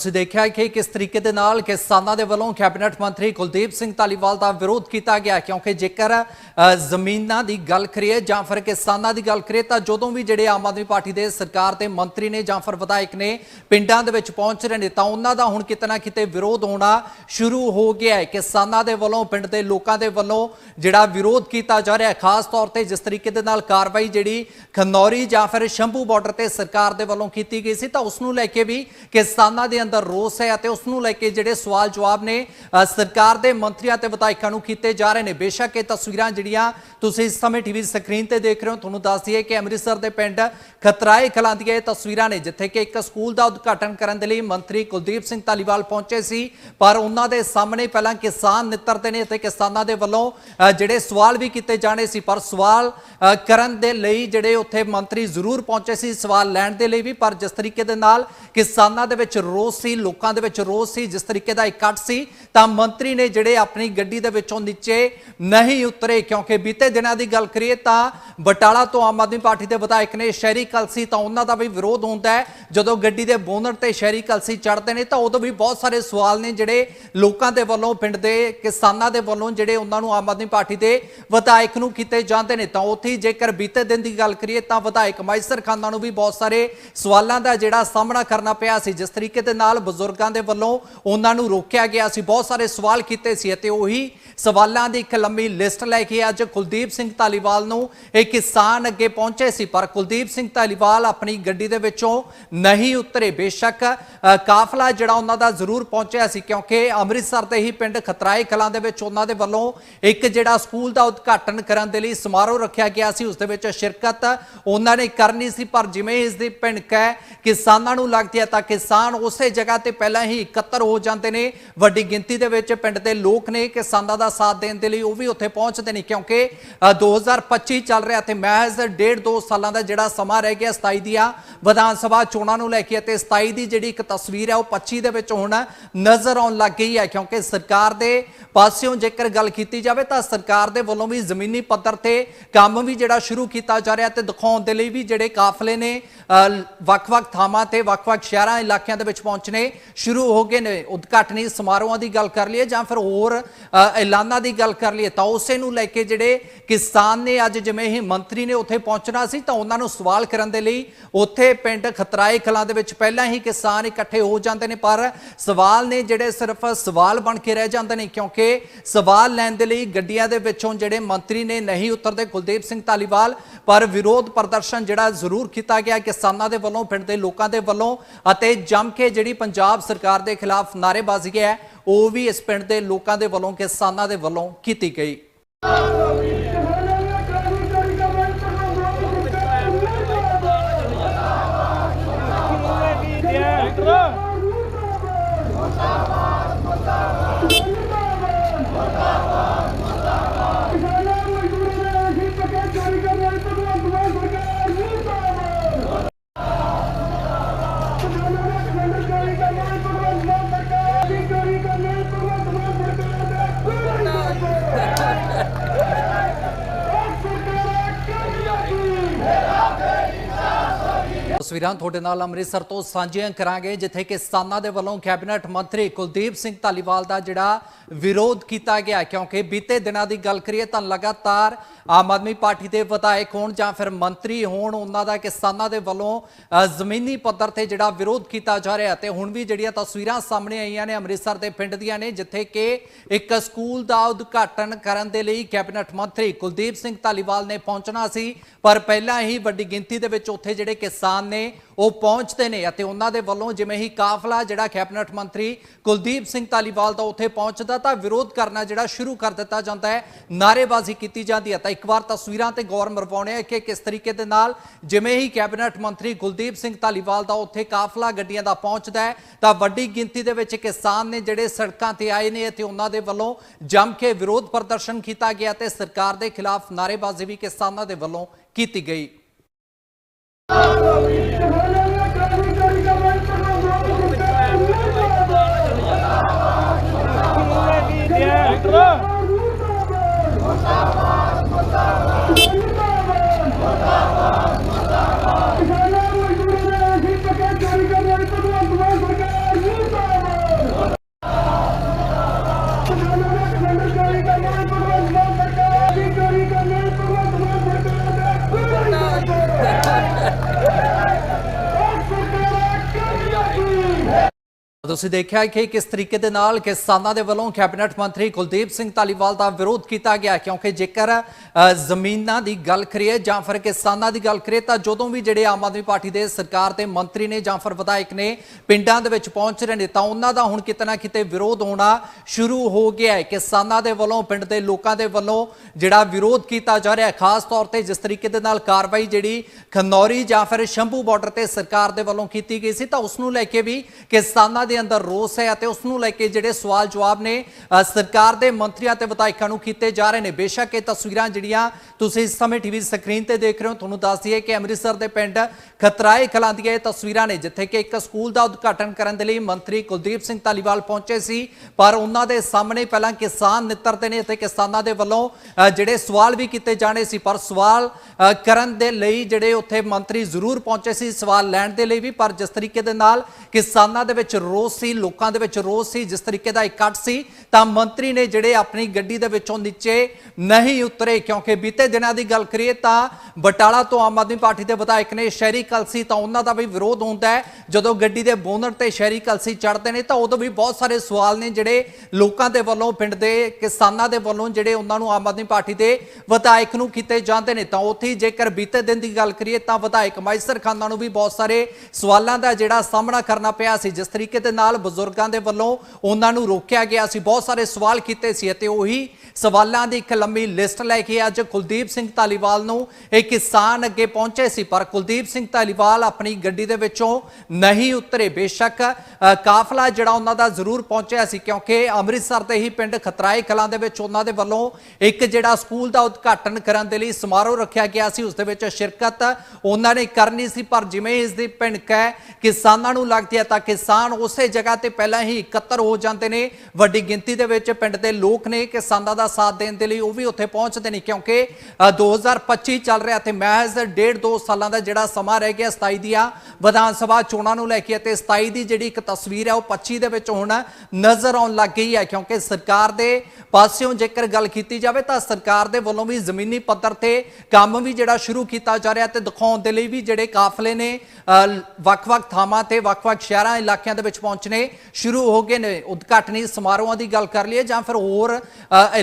ਤੁਸੀਂ ਦੇਖਿਆ ਕਿ ਕਿਸ ਤਰੀਕੇ ਦੇ ਨਾਲ ਕਿਸਾਨਾਂ ਦੇ ਵੱਲੋਂ ਕੈਬਨਿਟ ਮੰਤਰੀ ਕੁਲਦੀਪ ਸਿੰਘ ਧਾਲੀਵਾਲ ਦਾ ਵਿਰੋਧ ਕੀਤਾ ਗਿਆ? ਕਿਉਂਕਿ ਜੇਕਰ ਜ਼ਮੀਨਾਂ ਦੀ ਗੱਲ ਕਰੀਏ ਜਾਂ ਫਿਰ ਕਿਸਾਨਾਂ ਦੀ ਗੱਲ ਕਰੀਏ, ਤਾਂ ਜਦੋਂ ਵੀ ਜਿਹੜੇ ਆਮ ਆਦਮੀ ਪਾਰਟੀ ਦੇ ਸਰਕਾਰ ਦੇ ਮੰਤਰੀ ਨੇ ਜਾਂ ਫਿਰ ਵਿਧਾਇਕ ਨੇ ਪਿੰਡਾਂ ਦੇ ਵਿੱਚ ਪਹੁੰਚ ਰਹੇ ਨੇ, ਤਾਂ ਉਹਨਾਂ ਦਾ ਹੁਣ ਕਿਤੇ ਨਾ ਕਿਤੇ ਵਿਰੋਧ ਹੋਣਾ ਸ਼ੁਰੂ ਹੋ ਗਿਆ ਹੈ। ਕਿਸਾਨਾਂ ਦੇ ਵੱਲੋਂ, ਪਿੰਡ ਦੇ ਲੋਕਾਂ ਦੇ ਵੱਲੋਂ ਜਿਹੜਾ ਵਿਰੋਧ ਕੀਤਾ ਜਾ ਰਿਹਾ ਹੈ, ਖਾਸ ਤੌਰ ਤੇ ਜਿਸ ਤਰੀਕੇ ਦੇ ਨਾਲ ਕਾਰਵਾਈ ਜਿਹੜੀ ਖਨੌਰੀ ਜਾਂ ਫਿਰ ਸ਼ੰਭੂ ਬਾਰਡਰ ਤੇ ਸਰਕਾਰ ਦੇ ਵੱਲੋਂ ਕੀਤੀ ਗਈ ਸੀ, ਤਾਂ ਉਸ ਨੂੰ ਲੈ ਕੇ ਵੀ ਕਿਸਾਨਾਂ ਦੇ ਅੰਦਰ ਰੋਸ ਹੈ ਅਤੇ ਉਸ ਨੂੰ ਲੈ ਕੇ ਜਿਹੜੇ ਸਵਾਲ ਜਵਾਬ ਨੇ ਸਰਕਾਰ ਦੇ ਮੰਤਰੀਆਂ ਤੇ ਵਿਧਾਇਕਾਂ ਨੂੰ ਕੀਤੇ ਜਾ ਰਹੇ ਨੇ। ਬੇਸ਼ੱਕ ਇਹ ਤਸਵੀਰਾਂ ਜਿਹੜੀਆਂ ਤੁਸੀਂ ਇਸ ਸਮੇਂ ਟੀਵੀ ਸਕਰੀਨ ਤੇ ਦੇਖ ਰਹੇ ਹੋ, ਤੁਹਾਨੂੰ ਦੱਸ ਦਈਏ ਕਿ ਅੰਮ੍ਰਿਤਸਰ ਦੇ ਪਿੰਡ ਖਤਰਾਏ ਖਲਾਂ ਦੀਆਂ ਇਹ ਤਸਵੀਰਾਂ ਨੇ, ਜਿੱਥੇ ਕਿ ਇੱਕ ਸਕੂਲ ਦਾ ਉਦਘਾਟਨ ਕਰਨ ਦੇ ਲਈ ਮੰਤਰੀ ਕੁਲਦੀਪ ਸਿੰਘ ਧਾਲੀਵਾਲ ਪਹੁੰਚੇ ਸੀ। ਪਰ ਉਹਨਾਂ ਦੇ ਸਾਹਮਣੇ ਪਹਿਲਾਂ ਕਿਸਾਨ ਨਿੱਤਰਦੇ ਨੇ ਅਤੇ ਕਿਸਾਨਾਂ ਦੇ ਵੱਲੋਂ ਜਿਹੜੇ ਸਵਾਲ ਵੀ ਕੀਤੇ ਜਾਣੇ ਸੀ। ਪਰ ਸਵਾਲ ਕਰਨ ਦੇ ਲਈ ਜਿਹੜੇ ਉੱਥੇ ਮੰਤਰੀ ਜ਼ਰੂਰ ਪਹੁੰਚੇ ਸੀ, ਸਵਾਲ ਲੈਣ ਦੇ ਲਈ ਵੀ। ਪਰ ਜਿਸ ਤਰੀਕੇ ਦੇ ਨਾਲ ਕਿਸਾਨਾਂ ਦੇ ਵਿੱਚ ਰੋਸ ਸੀ, ਲੋਕਾਂ ਦੇ ਵਿੱਚ ਰੋਸ ਸੀ, ਜਿਸ ਤਰੀਕੇ ਦਾ ਇਕੱਠ ਸੀ, ਤਾਂ ਮੰਤਰੀ ਨੇ ਜਿਹੜੇ ਆਪਣੀ ਗੱਡੀ ਦੇ ਵਿੱਚੋਂ ਨੀਚੇ ਨਹੀਂ ਉਤਰੇ, ਕਿਉਂਕਿ ਬੀਤੇ ਦਿਨਾਂ ਦੀ ਗੱਲ ਕਰੀਏ ਤਾਂ ਬਟਾਲਾ ਤੋਂ ਆਮ ਆਦਮੀ ਪਾਰਟੀ ਦੇ ਵਿਧਾਇਕ ਨੇ ਸ਼ਹਿਰੀ ਕਲਸੀ ਤਾਂ ਉਹਨਾਂ ਦਾ ਵੀ ਵਿਰੋਧ ਹੁੰਦਾ ਹੈ। ਜਦੋਂ ਗੱਡੀ ਦੇ ਬੋਨਰ ਤੇ ਸ਼ਹਿਰੀ ਕਲਸੀ ਚੜ੍ਹਦੇ ਨੇ, ਤਾਂ ਉਦੋਂ ਵੀ ਬਹੁਤ ਸਾਰੇ ਸਵਾਲ ਨੇ ਜਿਹੜੇ ਲੋਕਾਂ ਦੇ ਵੱਲੋਂ, ਪਿੰਡ ਦੇ ਕਿਸਾਨਾਂ ਦੇ ਵੱਲੋਂ ਜਿਹੜੇ ਉਹਨਾਂ ਨੂੰ ਆਮ ਆਦਮੀ ਪਾਰਟੀ ਦੇ ਵਿਧਾਇਕ ਨੂੰ ਕੀਤੇ ਜਾਂਦੇ ਨੇ। ਤਾਂ ਉੱਥੇ ਜੇਕਰ ਬੀਤੇ ਦਿਨ ਦੀ ਗੱਲ ਕਰੀਏ, ਤਾਂ ਵਿਧਾਇਕ ਮਾਈਸਰ ਖਾਨਾ ਨੂੰ ਵੀ ਬਹੁਤ ਸਾਰੇ ਸਵਾਲਾਂ ਦਾ ਜਿਹੜਾ ਸਾਹਮਣਾ ਕਰਨਾ ਪਿਆ ਸੀ। ਜਿਸ ਤਰੀਕੇ ਦੇ ਨਾਲ ਬਜ਼ੁਰਗਾਂ ਦੇ ਵੱਲੋਂ ਉਹਨਾਂ ਨੂੰ ਰੋਕਿਆ ਗਿਆ ਸੀ। ਬਹੁਤ ਸਾਰੇ ਸਵਾਲ ਕੀਤੇ ਸੀ ਅਤੇ ਉਹੀ ਸਵਾਲਾਂ ਦੀ ਇੱਕ ਲੰਮੀ ਲਿਸਟ ਲੈ ਕੇ ਅੱਜ ਕੁਲਦੀਪ ਸਿੰਘ ਧਾਲੀਵਾਲ ਨੂੰ ਇਹ ਕਿਸਾਨ ਅੱਗੇ ਪਹੁੰਚੇ ਸੀ। ਪਰ ਕੁਲਦੀਪ ਸਿੰਘ ਧਾਲੀਵਾਲ ਆਪਣੀ ਗੱਡੀ ਦੇ ਵਿੱਚੋਂ ਨਹੀਂ ਉਤਰੇ। ਬੇਸ਼ੱਕ ਕਾਫਲਾ ਜਿਹੜਾ ਉਹਨਾਂ ਦਾ ਜ਼ਰੂਰ ਪਹੁੰਚਿਆ ਸੀ ਕਿਉਂਕਿ ਅੰਮ੍ਰਿਤਸਰ ਦੇ ਹੀ ਪਿੰਡ ਖਤਰਾਏ ਕਲਾਂ ਦੇ ਵਿੱਚ ਉਹਨਾਂ ਦੇ ਵੱਲੋਂ ਇੱਕ ਜਿਹੜਾ ਸਕੂਲ ਦਾ ਉਦਘਾਟਨ ਕਰਨ ਦੇ ਲਈ ਸਮਾਰੋਹ ਰੱਖਿਆ ਗਿਆ ਸੀ। ਉਸ ਦੇ ਵਿੱਚ ਸ਼ਿਰਕਤ ਉਹਨਾਂ ਨੇ ਕਰਨੀ ਸੀ। ਪਰ ਜਿਵੇਂ ਇਸ ਦੀ ਭਿਣਕ ਹੈ, ਕਿਸਾਨਾਂ ਨੂੰ ਲੱਗਦੀ ਹੈ ਤਾਂ ਕਿਸਾਨ ਉਸੇ ਜਗ੍ਹਾ ਤੇ ਪਹਿਲਾਂ ਹੀ ਇਕੱਤਰ ਹੋ ਜਾਂਦੇ ਨੇ। ਵੱਡੀ ਗਿਣਤੀ ਦੇ ਵਿੱਚ ਪਿੰਡ ਦੇ ਲੋਕ ਨੇ ਕਿਸਾਨਾਂ ਦਾ ਸਾਥ ਦੇਣ ਦੇ ਲਈ ਉਹ ਵੀ ਉੱਥੇ ਪਹੁੰਚਦੇ ਨੇ ਕਿਉਂਕਿ ਅ, 2025 ਚੱਲ ਰਿਹਾ ਤੇ ਮਹਿਜ਼ ਡੇਢ ਦੋ ਸਾਲਾਂ ਦਾ ਜਿਹੜਾ ਸਮਾਂ ਰਹਿ ਗਿਆ 27 ਦੀਆਂ ਵਿਧਾਨ ਸਭਾ ਚੋਣਾਂ ਨੂੰ ਲੈ ਕੇ ਅਤੇ 27 ਦੀ ਜਿਹੜੀ ਇੱਕ ਤਸਵੀਰ ਹੈ ਉਹ 25 ਦੇ ਵਿੱਚ ਹੁਣ ਨਜ਼ਰ ਆਉਣ ਲੱਗ ਗਈ ਹੈ ਕਿਉਂਕਿ ਸਰਕਾਰ ਦੇ ਪਾਸਿਓਂ ਜੇਕਰ ਗੱਲ ਕੀਤੀ ਜਾਵੇ ਤਾਂ ਸਰਕਾਰ ਦੇ ਵੱਲੋਂ ਵੀ ਜ਼ਮੀਨੀ ਪੱਧਰ ਤੇ ਕੰਮ ਵੀ ਜਿਹੜਾ ਸ਼ੁਰੂ ਕੀਤਾ ਜਾ ਰਿਹਾ ਤੇ ਦਿਖਾਉਣ ਦੇ ਲਈ ਵੀ ਜਿਹੜੇ ਕਾਫਲੇ ਨੇ ਅ, ਵੱਖ-ਵੱਖ ਥਾਵਾਂ ਤੇ ਵੱਖ-ਵੱਖ ਸ਼ਹਿਰਾਂ ਇਲਾਕਿਆਂ ਦੇ ਵਿੱਚ ਪਹੁੰਚੇ ਪਹੁੰਚਣੇ ਸ਼ੁਰੂ ਹੋ ਗਏ ਨੇ, ਉਦਘਾਟਨੀ ਸਮਾਰੋਹਾਂ ਦੀ ਗੱਲ ਕਰ ਲਈਏ ਜਾਂ ਫਿਰ ਹੋਰ ਐਲਾਨਾਂ ਦੀ ਗੱਲ ਕਰ ਲਈਏ, ਤਾਂ ਉਸੇ ਨੂੰ ਲੈ ਕੇ ਜਿਹੜੇ ਕਿਸਾਨ ਨੇ ਅੱਜ ਜਿਵੇਂ ਹੀ ਮੰਤਰੀ ਨੇ ਉੱਥੇ ਪਹੁੰਚਣਾ ਸੀ, ਤਾਂ ਉਹਨਾਂ ਨੂੰ ਸਵਾਲ ਕਰਨ ਦੇ ਲਈ ਉੱਥੇ ਪਿੰਡ ਖਤਰਾਏ ਕਲਾਂ ਦੇ ਵਿੱਚ ਪਹਿਲਾਂ ਹੀ ਕਿਸਾਨ ਇਕੱਠੇ ਹੋ ਜਾਂਦੇ ਨੇ, ਪਰ ਸਵਾਲ ਨੇ ਜਿਹੜੇ ਸਿਰਫ ਸਵਾਲ ਬਣ ਕੇ ਰਹਿ ਜਾਂਦੇ ਨੇ, ਕਿਉਂਕਿ ਸਵਾਲ ਲੈਣ ਦੇ ਲਈ ਗੱਡੀਆਂ ਦੇ ਵਿੱਚੋਂ ਜਿਹੜੇ ਮੰਤਰੀ ਨੇ ਨਹੀਂ ਉਤਰਦੇ, ਕੁਲਦੀਪ ਸਿੰਘ ਧਾਲੀਵਾਲ, ਪਰ ਵਿਰੋਧ ਪ੍ਰਦਰਸ਼ਨ ਜਿਹੜਾ ਜ਼ਰੂਰ ਕੀਤਾ ਗਿਆ ਕਿਸਾਨਾਂ ਦੇ ਵੱਲੋਂ, ਪਿੰਡ ਦੇ ਲੋਕਾਂ ਦੇ ਵੱਲੋਂ ਅਤੇ ਜੰਮ ਕੇ ਜਿਹੜੀ ਪੰਜਾਬ ਸਰਕਾਰ ਦੇ ਖਿਲਾਫ ਨਾਅਰੇਬਾਜ਼ੀ ਹੈ, ਉਹ ਵੀ ਇਸ ਪਿੰਡ ਦੇ ਲੋਕਾਂ ਦੇ ਵੱਲੋਂ, ਕਿਸਾਨਾਂ ਦੇ ਵੱਲੋਂ ਕੀਤੀ ਗਈ। ਤਸਵੀਰਾਂ ਤੁਹਾਡੇ ਨਾਲ ਅੰਮ੍ਰਿਤਸਰ ਤੋਂ ਸਾਂਝੀਆਂ ਕਰਾਂਗੇ, ਜਿੱਥੇ ਕਿ ਕਿਸਾਨਾਂ ਦੇ ਵੱਲੋਂ ਕੈਬਨਿਟ ਮੰਤਰੀ ਕੁਲਦੀਪ ਸਿੰਘ ਧਾਲੀਵਾਲ ਦਾ ਜਿਹੜਾ ਵਿਰੋਧ ਕੀਤਾ ਗਿਆ ਕਿਉਂਕਿ ਬੀਤੇ ਦਿਨਾਂ ਦੀ ਗੱਲ ਕਰੀਏ ਤਾਂ ਲਗਾਤਾਰ ਆਮ ਆਦਮੀ ਪਾਰਟੀ ਦੇ ਵਿਧਾਇਕ ਹੋਣ ਜਾਂ ਫਿਰ ਮੰਤਰੀ ਹੋਣ, ਉਹਨਾਂ ਦਾ ਕਿਸਾਨਾਂ ਦੇ ਵੱਲੋਂ ਜ਼ਮੀਨੀ ਪੱਧਰ ਤੇ ਜਿਹੜਾ ਵਿਰੋਧ ਕੀਤਾ ਜਾ ਰਿਹਾ ਤੇ ਹੁਣ ਵੀ ਜਿਹੜੀਆਂ ਤਸਵੀਰਾਂ ਸਾਹਮਣੇ ਆਈਆਂ ਨੇ ਅੰਮ੍ਰਿਤਸਰ ਦੇ ਪਿੰਡ ਦੀਆਂ ਨੇ, ਜਿੱਥੇ ਕਿ ਇੱਕ ਸਕੂਲ ਦਾ ਉਦਘਾਟਨ ਕਰਨ ਦੇ ਲਈ ਕੈਬਨਿਟ ਮੰਤਰੀ ਕੁਲਦੀਪ ਸਿੰਘ ਧਾਲੀਵਾਲ ਨੇ ਪਹੁੰਚਣਾ ਸੀ। ਪਰ ਪਹਿਲਾਂ ਹੀ ਵੱਡੀ ਗਿਣਤੀ ਦੇ ਵਿੱਚ ਉੱਥੇ ਜਿਹੜੇ ਕਿਸਾਨ ਨੇ ਉਹ ਪਹੁੰਚਦੇ ਨੇ ਅਤੇ ਉਹਨਾਂ ਦੇ ਵੱਲੋਂ ਜਿਵੇਂ ਹੀ ਕਾਫਲਾ ਜਿਹੜਾ ਕੈਬਨਿਟ ਮੰਤਰੀ ਕੁਲਦੀਪ ਸਿੰਘ ਧਾਲੀਵਾਲ ਦਾ ਉੱਥੇ ਪਹੁੰਚਦਾ ਤਾਂ ਵਿਰੋਧ ਕਰਨਾ ਜਿਹੜਾ ਸ਼ੁਰੂ ਕਰ ਦਿੱਤਾ ਜਾਂਦਾ ਹੈ ਨਾਰੇਬਾਜ਼ੀ ਕੀਤੀ ਜਾਂਦੀ ਹੈ। ਤਾਂ ਇੱਕ ਵਾਰ ਤਸਵੀਰਾਂ ਤੇ ਗੌਰ ਮਰਵਾਉਣੇ ਹੈ ਕਿ ਕਿਸ ਤਰੀਕੇ ਦੇ ਨਾਲ ਜਿਵੇਂ ਹੀ ਕੈਬਨਿਟ ਮੰਤਰੀ ਕੁਲਦੀਪ ਸਿੰਘ ਧਾਲੀਵਾਲ ਦਾ ਉੱਥੇ ਕਾਫਲਾ ਗੱਡੀਆਂ ਦਾ ਪਹੁੰਚਦਾ ਹੈ, ਤਾਂ ਵੱਡੀ ਗਿਣਤੀ ਦੇ ਵਿੱਚ ਕਿਸਾਨ ਨੇ ਜਿਹੜੇ ਸੜਕਾਂ ਤੇ ਆਏ ਨੇ ਅਤੇ ਉਹਨਾਂ ਦੇ ਵੱਲੋਂ ਜੰਮ ਕੇ ਵਿਰੋਧ ਪ੍ਰਦਰਸ਼ਨ ਕੀਤਾ ਗਿਆ ਤੇ ਸਰਕਾਰ ਦੇ ਖਿਲਾਫ ਨਾਰੇਬਾਜ਼ੀ ਵੀ ਕਿਸਾਨਾਂ ਦੇ ਵੱਲੋਂ ਕੀਤੀ ਗਈ। Entra! ਤੁਸੀਂ ਦੇਖਿਆ ਕਿ ਕਿਸ ਤਰੀਕੇ ਦੇ ਨਾਲ ਕਿਸਾਨਾਂ ਦੇ ਵੱਲੋਂ ਕੈਬਨਿਟ ਮੰਤਰੀ ਕੁਲਦੀਪ ਸਿੰਘ ਧਾਲੀਵਾਲ ਦਾ ਵਿਰੋਧ ਕੀਤਾ ਗਿਆ? ਕਿਉਂਕਿ ਜੇਕਰ ਜ਼ਮੀਨਾਂ ਦੀ ਗੱਲ ਕਰੀਏ ਜਾਂ ਫਿਰ ਕਿਸਾਨਾਂ ਦੀ ਗੱਲ ਕਰੀਏ, ਤਾਂ ਜਦੋਂ ਵੀ ਜਿਹੜੇ ਆਮ ਆਦਮੀ ਪਾਰਟੀ ਦੇ ਸਰਕਾਰ ਦੇ ਮੰਤਰੀ ਨੇ ਜਾਂ ਫਿਰ ਵਿਧਾਇਕ ਨੇ ਪਿੰਡਾਂ ਦੇ ਵਿੱਚ ਪਹੁੰਚ ਰਹੇ ਨੇ, ਤਾਂ ਉਹਨਾਂ ਦਾ ਹੁਣ ਕਿਤੇ ਨਾ ਕਿਤੇ ਵਿਰੋਧ ਹੋਣਾ ਸ਼ੁਰੂ ਹੋ ਗਿਆ ਹੈ। ਕਿਸਾਨਾਂ ਦੇ ਵੱਲੋਂ, ਪਿੰਡ ਦੇ ਲੋਕਾਂ ਦੇ ਵੱਲੋਂ ਜਿਹੜਾ ਵਿਰੋਧ ਕੀਤਾ ਜਾ ਰਿਹਾ ਹੈ, ਖਾਸ ਤੌਰ ਤੇ ਜਿਸ ਤਰੀਕੇ ਦੇ ਨਾਲ ਕਾਰਵਾਈ ਜਿਹੜੀ ਖਨੌਰੀ ਜਾਂ ਫਿਰ ਸ਼ੰਭੂ ਬਾਰਡਰ ਤੇ ਸਰਕਾਰ ਦੇ ਵੱਲੋਂ ਕੀਤੀ ਗਈ ਸੀ, ਤਾਂ ਉਸ ਨੂੰ ਲੈ ਕੇ ਵੀ ਕਿਸਾਨਾਂ ਦੇ ਅੰਦਰ ਰੋਸ ਹੈ ਅਤੇ ਉਸ ਨੂੰ ਲੈ ਕੇ ਜਿਹੜੇ ਸਵਾਲ ਜਵਾਬ ਨੇ ਅ, ਸਰਕਾਰ ਦੇ ਮੰਤਰੀਆਂ ਤੇ ਵਿਧਾਇਕਾਂ ਨੂੰ ਕੀਤੇ ਜਾ ਰਹੇ ਨੇ। ਬੇਸ਼ੱਕ ਇਹ ਤਸਵੀਰਾਂ ਜਿਹੜੀਆਂ ਤੁਸੀਂ ਇਸ ਸਮੇਂ ਟੀਵੀ ਸਕਰੀਨ ਤੇ ਦੇਖ ਰਹੇ ਹੋ ਤੁਹਾਨੂੰ ਦੱਸ ਦਈਏ ਕਿ ਅੰਮ੍ਰਿਤਸਰ ਦੇ ਪਿੰਡ ਖਤਰਾਏ ਕਲਾਂ ਦੀਆਂ ਇਹ ਤਸਵੀਰਾਂ ਨੇ ਜਿੱਥੇ ਕਿ ਇੱਕ ਸਕੂਲ ਦਾ ਉਦਘਾਟਨ ਕਰਨ ਦੇ ਲਈ ਮੰਤਰੀ ਕੁਲਦੀਪ ਸਿੰਘ ਧਾਲੀਵਾਲ ਪਹੁੰਚੇ ਸੀ। ਪਰ ਉਹਨਾਂ ਦੇ ਸਾਹਮਣੇ ਪਹਿਲਾਂ ਕਿਸਾਨ ਨਿੱਤਰਦੇ ਨੇ ਅਤੇ ਕਿਸਾਨਾਂ ਦੇ ਵੱਲੋਂ ਜਿਹੜੇ ਸਵਾਲ ਵੀ ਕੀਤੇ ਜਾਣੇ ਸੀ। ਪਰ ਸਵਾਲ ਕਰਨ ਦੇ ਲਈ ਜਿਹੜੇ ਉੱਥੇ ਮੰਤਰੀ ਜ਼ਰੂਰ ਪਹੁੰਚੇ ਸੀ, ਸਵਾਲ ਲੈਣ ਦੇ ਲਈ ਵੀ। ਪਰ ਜਿਸ ਤਰੀਕੇ ਦੇ ਨਾਲ ਕਿਸਾਨਾਂ ਦੇ ਵਿੱਚ ਰੋਸ ਸੀ, ਲੋਕਾਂ ਦੇ ਵਿੱਚ ਰੋਸ ਸੀ, ਜਿਸ ਤਰੀਕੇ ਦਾ ਇਕੱਠ ਸੀ, ਤਾਂ ਮੰਤਰੀ ਨੇ ਜਿਹੜੇ ਆਪਣੀ ਗੱਡੀ ਦੇ ਵਿੱਚੋਂ ਨੀਚੇ ਨਹੀਂ ਉਤਰੇ, ਕਿਉਂਕਿ ਬੀਤੇ ਦਿਨਾਂ ਦੀ ਗੱਲ ਕਰੀਏ ਤਾਂ ਬਟਾਲਾ ਤੋਂ ਆਮ ਆਦਮੀ ਪਾਰਟੀ ਦੇ ਵਿਧਾਇਕ ਨੇ ਸ਼ਹਿਰੀ ਕਲਸੀ ਤਾਂ ਉਹਨਾਂ ਦਾ ਵੀ ਵਿਰੋਧ ਹੁੰਦਾ ਹੈ। ਜਦੋਂ ਗੱਡੀ ਦੇ ਬੋਨਟ ਤੇ ਸ਼ਹਿਰੀ ਕਲਸੀ ਚੜ੍ਹਦੇ ਨੇ ਤਾਂ ਉਦੋਂ ਵੀ ਬਹੁਤ ਸਾਰੇ ਸਵਾਲ ਨੇ ਜਿਹੜੇ ਲੋਕਾਂ ਦੇ ਵੱਲੋਂ, ਪਿੰਡ ਦੇ ਕਿਸਾਨਾਂ ਦੇ ਵੱਲੋਂ ਜਿਹੜੇ ਉਹਨਾਂ ਨੂੰ ਆਮ ਆਦਮੀ ਪਾਰਟੀ ਦੇ ਵਿਧਾਇਕ ਨੂੰ ਕੀਤੇ ਜਾਂਦੇ ਨੇ। ਤਾਂ ਉੱਥੇ ਹੀ ਜੇਕਰ ਬੀਤੇ ਦਿਨ ਦੀ ਗੱਲ ਕਰੀਏ ਤਾਂ ਵਿਧਾਇਕ ਮਾਈਸਰ ਖਾਨਾ ਨੂੰ ਵੀ ਬਹੁਤ ਸਾਰੇ ਸਵਾਲਾਂ ਦਾ ਜਿਹੜਾ ਸਾਹਮਣਾ ਕਰਨਾ ਪਿਆ ਸੀ। ਜਿਸ ਤਰੀਕੇ ਦੇ ਨਾਲ ਬਜ਼ੁਰਗਾਂ ਦੇ ਵੱਲੋਂ ਉਹਨਾਂ ਨੂੰ ਰੋਕਿਆ ਗਿਆ ਸੀ। ਬਹੁਤ ਸਾਰੇ ਸਵਾਲ ਕੀਤੇ ਸੀ ਅਤੇ ਉਹੀ ਸਵਾਲਾਂ ਦੀ ਇੱਕ ਲੰਮੀ ਲਿਸਟ ਲੈ ਕੇ ਅੱਜ ਕੁਲਦੀਪ ਸਿੰਘ ਧਾਲੀਵਾਲ ਨੂੰ ਇਹ ਕਿਸਾਨ ਅੱਗੇ ਪਹੁੰਚੇ ਸੀ, ਪਰ ਕੁਲਦੀਪ ਸਿੰਘ ਧਾਲੀਵਾਲ ਆਪਣੀ ਗੱਡੀ ਦੇ ਵਿੱਚੋਂ ਨਹੀਂ ਉਤਰੇ। ਬੇਸ਼ੱਕ ਕਾਫਲਾ ਜਿਹੜਾ ਉਹਨਾਂ ਦਾ ਜ਼ਰੂਰ ਪਹੁੰਚਿਆ ਸੀ, ਕਿਉਂਕਿ ਅੰਮ੍ਰਿਤਸਰ ਦੇ ਹੀ ਪਿੰਡ ਖਤਰਾਏ ਕਲਾਂ ਦੇ ਵਿੱਚ ਉਹਨਾਂ ਦੇ ਵੱਲੋਂ ਇੱਕ ਜਿਹੜਾ ਸਕੂਲ ਦਾ ਉਦਘਾਟਨ ਕਰਨ ਦੇ ਲਈ ਸਮਾਰੋਹ ਰੱਖਿਆ ਗਿਆ ਸੀ, ਉਸ ਦੇ ਵਿੱਚ ਸ਼ਿਰਕਤ ਉਹਨਾਂ ਨੇ ਕਰਨੀ ਸੀ, ਪਰ ਜਿਵੇਂ ਇਸ ਦੀ ਭਿਣਕ ਹੈ, ਕਿਸਾਨਾਂ ਨੂੰ ਲੱਗਦੀ ਹੈ ਤਾਂ ਕਿਸਾਨ ਉਸੇ ਜਗ੍ਹਾ ਤੇ ਪਹਿਲਾਂ ਹੀ ਇਕੱਤਰ ਹੋ ਜਾਂਦੇ ਨੇ। ਵੱਡੀ ਗਿਣਤੀ ਦੇ ਵਿੱਚ ਪਿੰਡ ਦੇ ਲੋਕ ਨੇ ਕਿਸਾਨਾਂ ਦਾ ਸਾਥ ਦੇਣ ਦੇ ਲਈ ਉਹ ਵੀ ਉੱਥੇ ਪਹੁੰਚਦੇ ਨੇ ਕਿਉਂਕਿ ਅ, 2025 ਚੱਲ ਰਿਹਾ ਤੇ ਮਹਿਜ਼ ਡੇਢ ਦੋ ਸਾਲਾਂ ਦਾ ਜਿਹੜਾ ਸਮਾਂ ਰਹਿ ਗਿਆ 27 ਦੀਆਂ ਵਿਧਾਨ ਸਭਾ ਚੋਣਾਂ ਨੂੰ ਲੈ ਕੇ ਅਤੇ 27 ਦੀ ਜਿਹੜੀ ਇੱਕ ਤਸਵੀਰ ਹੈ ਉਹ 25 ਦੇ ਵਿੱਚ ਹੁਣ ਨਜ਼ਰ ਆਉਣ ਲੱਗ ਗਈ ਹੈ ਕਿਉਂਕਿ ਸਰਕਾਰ ਦੇ ਪਾਸਿਓਂ ਜੇਕਰ ਗੱਲ ਕੀਤੀ ਜਾਵੇ ਤਾਂ ਸਰਕਾਰ ਦੇ ਵੱਲੋਂ ਵੀ ਜ਼ਮੀਨੀ ਪੱਧਰ ਤੇ ਕੰਮ ਵੀ ਜਿਹੜਾ ਸ਼ੁਰੂ ਕੀਤਾ ਜਾ ਰਿਹਾ ਤੇ ਦਿਖਾਉਣ ਦੇ ਲਈ ਵੀ ਜਿਹੜੇ ਕਾਫਲੇ ਨੇ ਵੱਖ-ਵੱਖ ਥਾਵਾਂ ਤੇ ਵੱਖ-ਵੱਖ ਸ਼ਹਿਰਾਂ ਇਲਾਕਿਆਂ ਦੇ ਵਿੱਚ ਪਹੁੰਚਣੇ ਸ਼ੁਰੂ ਹੋ ਗਏ ਨੇ ਉਦਘਾਟਨੀ ਸਮਾਰੋਹਾਂ ਦੀ ਗੱਲ ਕਰ ਲਈਏ ਜਾਂ ਫਿਰ ਹੋਰ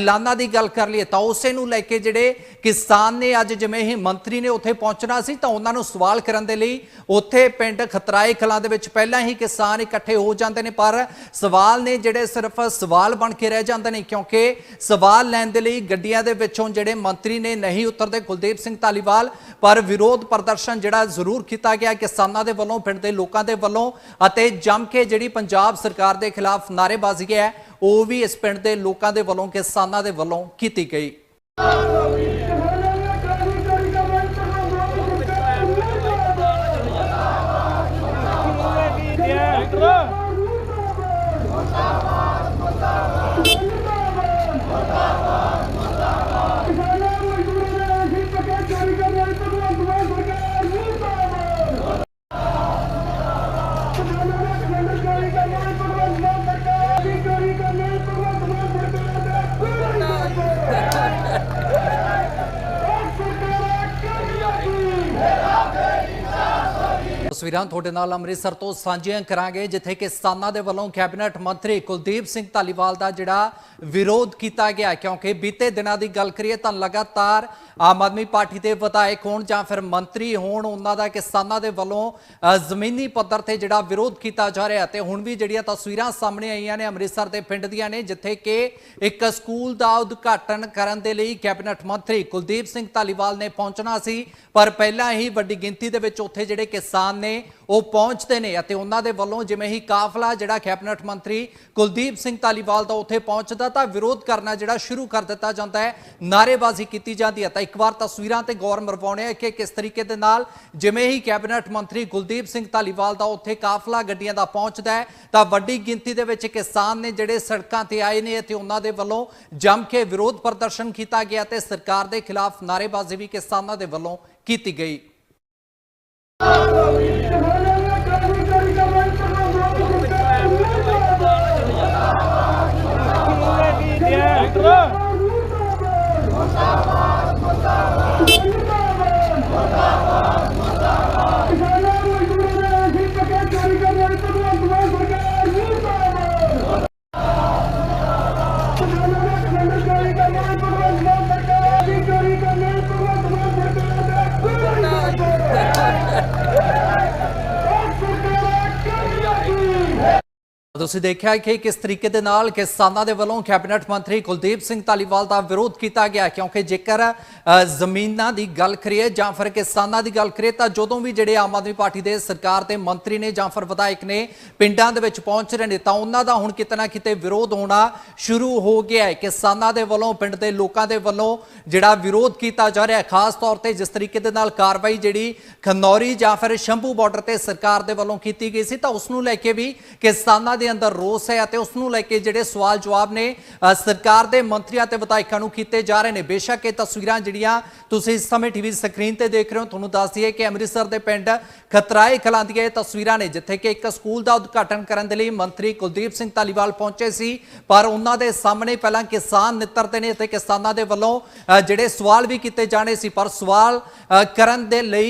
ਐਲਾਨਾਂ ਦੀ ਗੱਲ ਕਰ ਲਈਏ ਤਾਂ ਉਸੇ ਨੂੰ ਲੈ ਕੇ ਜਿਹੜੇ ਕਿਸਾਨ ਨੇ ਅੱਜ ਜਿਵੇਂ ਹੀ ਮੰਤਰੀ ਨੇ ਉੱਥੇ ਪਹੁੰਚਣਾ ਸੀ ਤਾਂ ਉਹਨਾਂ ਨੂੰ ਸਵਾਲ ਕਰਨ ਦੇ ਲਈ ਉੱਥੇ ਪਿੰਡ ਖਤਰਾਏ ਕਲਾਂ ਦੇ ਵਿੱਚ ਪਹਿਲਾਂ ਹੀ ਕਿਸਾਨ ਇਕੱਠੇ ਹੋ ਜਾਂਦੇ ਨੇ, ਪਰ ਸਵਾਲ ਨੇ ਜਿਹੜੇ ਸਿਰਫ ਸਵਾਲ ਬਣ ਕੇ ਰਹਿ ਜਾਂਦੇ ਨੇ ਕਿਉਂਕਿ ਸਵਾਲ ਲੈਣ ਦੇ ਲਈ ਗੱਡੀਆਂ ਦੇ ਵਿੱਚੋਂ ਜਿਹੜੇ ਮੰਤਰੀ ਨੇ ਨਹੀਂ ਉਤਰਦੇ ਕੁਲਦੀਪ ਸਿੰਘ ਧਾਲੀਵਾਲ, ਪਰ ਵਿਰੋਧ ਪ੍ਰਦਰਸ਼ਨ ਜਿਹੜਾ ਜ਼ਰੂਰ ਕੀਤਾ ਗਿਆ ਕਿਸਾਨਾਂ ਦੇ ਵੱਲੋਂ, ਪਿੰਡ ਦੇ ਲੋਕਾਂ ਦੇ ਵੱਲੋਂ ਅਤੇ ਜੰਮ ਕੇ ਜਿਹੜੀ ਪੰਜਾਬ ਸਰਕਾਰ ਦੇ ਖਿਲਾਫ ਨਾਅਰੇਬਾਜ਼ੀ ਹੈ ਉਹ ਵੀ ਇਸ ਪਿੰਡ ਦੇ ਲੋਕਾਂ ਦੇ ਵੱਲੋਂ ਕਿਸਾਨਾਂ ਦੇ ਵੱਲੋਂ ਕੀਤੀ ਗਈ। ਤਸਵੀਰਾਂ ਤੁਹਾਡੇ ਨਾਲ ਅੰਮ੍ਰਿਤਸਰ ਤੋਂ ਸਾਂਝੀਆਂ ਕਰਾਂਗੇ, ਜਿੱਥੇ ਕਿਸਾਨਾਂ ਦੇ ਵੱਲੋਂ ਕੈਬਨਿਟ ਮੰਤਰੀ ਕੁਲਦੀਪ ਸਿੰਘ ਧਾਲੀਵਾਲ ਦਾ ਜਿਹੜਾ ਵਿਰੋਧ ਕੀਤਾ ਗਿਆ ਕਿਉਂਕਿ ਬੀਤੇ ਦਿਨਾਂ ਦੀ ਗੱਲ ਕਰੀਏ ਤਾਂ ਲਗਾਤਾਰ ਆਮ ਆਦਮੀ ਪਾਰਟੀ ਦੇ ਵਿਧਾਇਕ ਹੋਣ ਜਾਂ ਫਿਰ ਮੰਤਰੀ ਹੋਣ, ਉਹਨਾਂ ਦਾ ਕਿਸਾਨਾਂ ਦੇ ਵੱਲੋਂ ਜ਼ਮੀਨੀ ਪੱਧਰ ਤੇ ਜਿਹੜਾ ਵਿਰੋਧ ਕੀਤਾ ਜਾ ਰਿਹਾ ਤੇ ਹੁਣ ਵੀ ਜਿਹੜੀਆਂ ਤਸਵੀਰਾਂ ਸਾਹਮਣੇ ਆਈਆਂ ਨੇ ਅੰਮ੍ਰਿਤਸਰ ਦੇ ਪਿੰਡ ਦੀਆਂ ਨੇ, ਜਿੱਥੇ ਕਿ ਇੱਕ ਸਕੂਲ ਦਾ ਉਦਘਾਟਨ ਕਰਨ ਦੇ ਲਈ ਕੈਬਨਿਟ ਮੰਤਰੀ ਕੁਲਦੀਪ ਸਿੰਘ ਧਾਲੀਵਾਲ ਨੇ ਪਹੁੰਚਣਾ ਸੀ। ਪਰ ਪਹਿਲਾਂ ਹੀ ਵੱਡੀ ਗਿਣਤੀ ਦੇ ਵਿੱਚ ਉੱਥੇ ਜਿਹੜੇ ਕਿਸਾਨ ਨੇ ਉਹ ਪਹੁੰਚਦੇ ਨੇ ਅਤੇ ਉਹਨਾਂ ਦੇ ਵੱਲੋਂ ਜਿਵੇਂ ਹੀ ਕਾਫਲਾ ਜਿਹੜਾ ਕੈਬਨਿਟ ਮੰਤਰੀ ਕੁਲਦੀਪ ਸਿੰਘ ਧਾਲੀਵਾਲ ਦਾ ਉੱਥੇ ਪਹੁੰਚਦਾ, ਤਾਂ ਵਿਰੋਧ ਕਰਨਾ ਜਿਹੜਾ ਸ਼ੁਰੂ ਕਰ ਦਿੱਤਾ ਜਾਂਦਾ ਹੈ ਨਾਰੇਬਾਜ਼ੀ ਕੀਤੀ ਜਾਂਦੀ ਹੈ। ਤਾਂ ਇੱਕ ਵਾਰ ਤਸਵੀਰਾਂ ਤੇ ਗੌਰ ਮਰਵਾਉਣੇ ਆ ਕਿ ਕਿਸ ਤਰੀਕੇ ਦੇ ਨਾਲ ਜਿਵੇਂ ਹੀ ਕੈਬਨਿਟ ਮੰਤਰੀ ਕੁਲਦੀਪ ਸਿੰਘ ਧਾਲੀਵਾਲ ਦਾ ਉੱਥੇ ਕਾਫਲਾ ਗੱਡੀਆਂ ਦਾ ਪਹੁੰਚਦਾ ਹੈ, ਤਾਂ ਵੱਡੀ ਗਿਣਤੀ ਦੇ ਵਿੱਚ ਕਿਸਾਨ ਨੇ ਜਿਹੜੇ ਸੜਕਾਂ ਤੇ ਆਏ ਨੇ ਅਤੇ ਉਹਨਾਂ ਦੇ ਵੱਲੋਂ ਜੰਮ ਕੇ ਵਿਰੋਧ ਪ੍ਰਦਰਸ਼ਨ ਕੀਤਾ ਗਿਆ ਤੇ ਸਰਕਾਰ ਦੇ ਖਿਲਾਫ ਨਾਰੇਬਾਜ਼ੀ ਵੀ ਕਿਸਾਨਾਂ ਦੇ ਵੱਲੋਂ ਕੀਤੀ ਗਈ। ਤੁਸੀਂ ਦੇਖਿਆ ਕਿ ਕਿਸ ਤਰੀਕੇ ਦੇ ਨਾਲ ਕਿਸਾਨਾਂ ਦੇ ਵੱਲੋਂ ਕੈਬਨਿਟ ਮੰਤਰੀ ਕੁਲਦੀਪ ਸਿੰਘ ਧਾਲੀਵਾਲ ਦਾ ਵਿਰੋਧ ਕੀਤਾ ਗਿਆ ਕਿਉਂਕਿ ਜੇਕਰ ਜ਼ਮੀਨਾਂ ਦੀ ਗੱਲ ਕਰੀਏ ਜਾਂ ਫਿਰ ਕਿਸਾਨਾਂ ਦੀ ਗੱਲ ਕਰੀਏ, ਤਾਂ ਜਦੋਂ ਵੀ ਜਿਹੜੇ ਆਮ ਆਦਮੀ ਪਾਰਟੀ ਦੇ ਸਰਕਾਰ ਦੇ ਮੰਤਰੀ ਨੇ ਜਾਂ ਫਿਰ ਵਿਧਾਇਕ ਨੇ ਪਿੰਡਾਂ ਦੇ ਵਿੱਚ ਪਹੁੰਚ ਰਹੇ ਨੇ, ਤਾਂ ਉਹਨਾਂ ਦਾ ਹੁਣ ਕਿਤੇ ਨਾ ਕਿਤੇ ਵਿਰੋਧ ਹੋਣਾ ਸ਼ੁਰੂ ਹੋ ਗਿਆ ਹੈ। ਕਿਸਾਨਾਂ ਦੇ ਵੱਲੋਂ, ਪਿੰਡ ਦੇ ਲੋਕਾਂ ਦੇ ਵੱਲੋਂ ਜਿਹੜਾ ਵਿਰੋਧ ਕੀਤਾ ਜਾ ਰਿਹਾ ਹੈ, ਖਾਸ ਤੌਰ ਤੇ ਜਿਸ ਤਰੀਕੇ ਦੇ ਨਾਲ ਕਾਰਵਾਈ ਜਿਹੜੀ ਖਨੌਰੀ ਜਾਂ ਫਿਰ ਸ਼ੰਭੂ ਬਾਰਡਰ ਤੇ ਸਰਕਾਰ ਦੇ ਵੱਲੋਂ ਕੀਤੀ ਗਈ ਸੀ, ਤਾਂ ਉਸ ਨੂੰ ਲੈ ਕੇ ਵੀ ਕਿਸਾਨਾਂ ਦੇ ਅੰਦਰ ਰੋਸ ਹੈ ਅਤੇ ਉਸ ਨੂੰ ਲੈ ਕੇ ਜਿਹੜੇ ਸਵਾਲ ਜਵਾਬ ਨੇ ਸਰਕਾਰ ਦੇ ਮੰਤਰੀਆਂ ਤੇ ਵਿਧਾਇਕਾਂ ਨੂੰ ਕੀਤੇ ਜਾ ਰਹੇ ਨੇ। ਬੇਸ਼ੱਕ ਇਹ ਤਸਵੀਰਾਂ ਜਿਹੜੀਆਂ ਤੁਸੀਂ ਇਸ ਸਮੇਂ ਟੀਵੀ ਸਕਰੀਨ ਤੇ ਦੇਖ ਰਹੇ ਹੋ ਤੁਹਾਨੂੰ ਦੱਸ ਦਈਏ ਕਿ ਅੰਮ੍ਰਿਤਸਰ ਦੇ ਪਿੰਡ ਖਤਰਾਏ ਖਲਾਂ ਦੀਆਂ ਇਹ ਤਸਵੀਰਾਂ ਨੇ ਜਿੱਥੇ ਕਿ ਇੱਕ ਸਕੂਲ ਦਾ ਉਦਘਾਟਨ ਕਰਨ ਦੇ ਲਈ ਮੰਤਰੀ ਕੁਲਦੀਪ ਸਿੰਘ ਧਾਲੀਵਾਲ ਪਹੁੰਚੇ ਸੀ। ਪਰ ਉਹਨਾਂ ਦੇ ਸਾਹਮਣੇ ਪਹਿਲਾਂ ਕਿਸਾਨ ਨਿੱਤਰਦੇ ਨੇ ਅਤੇ ਕਿਸਾਨਾਂ ਦੇ ਵੱਲੋਂ ਅ, ਜਿਹੜੇ ਸਵਾਲ ਵੀ ਕੀਤੇ ਜਾਣੇ ਸੀ। ਪਰ ਸਵਾਲ ਕਰਨ ਦੇ ਲਈ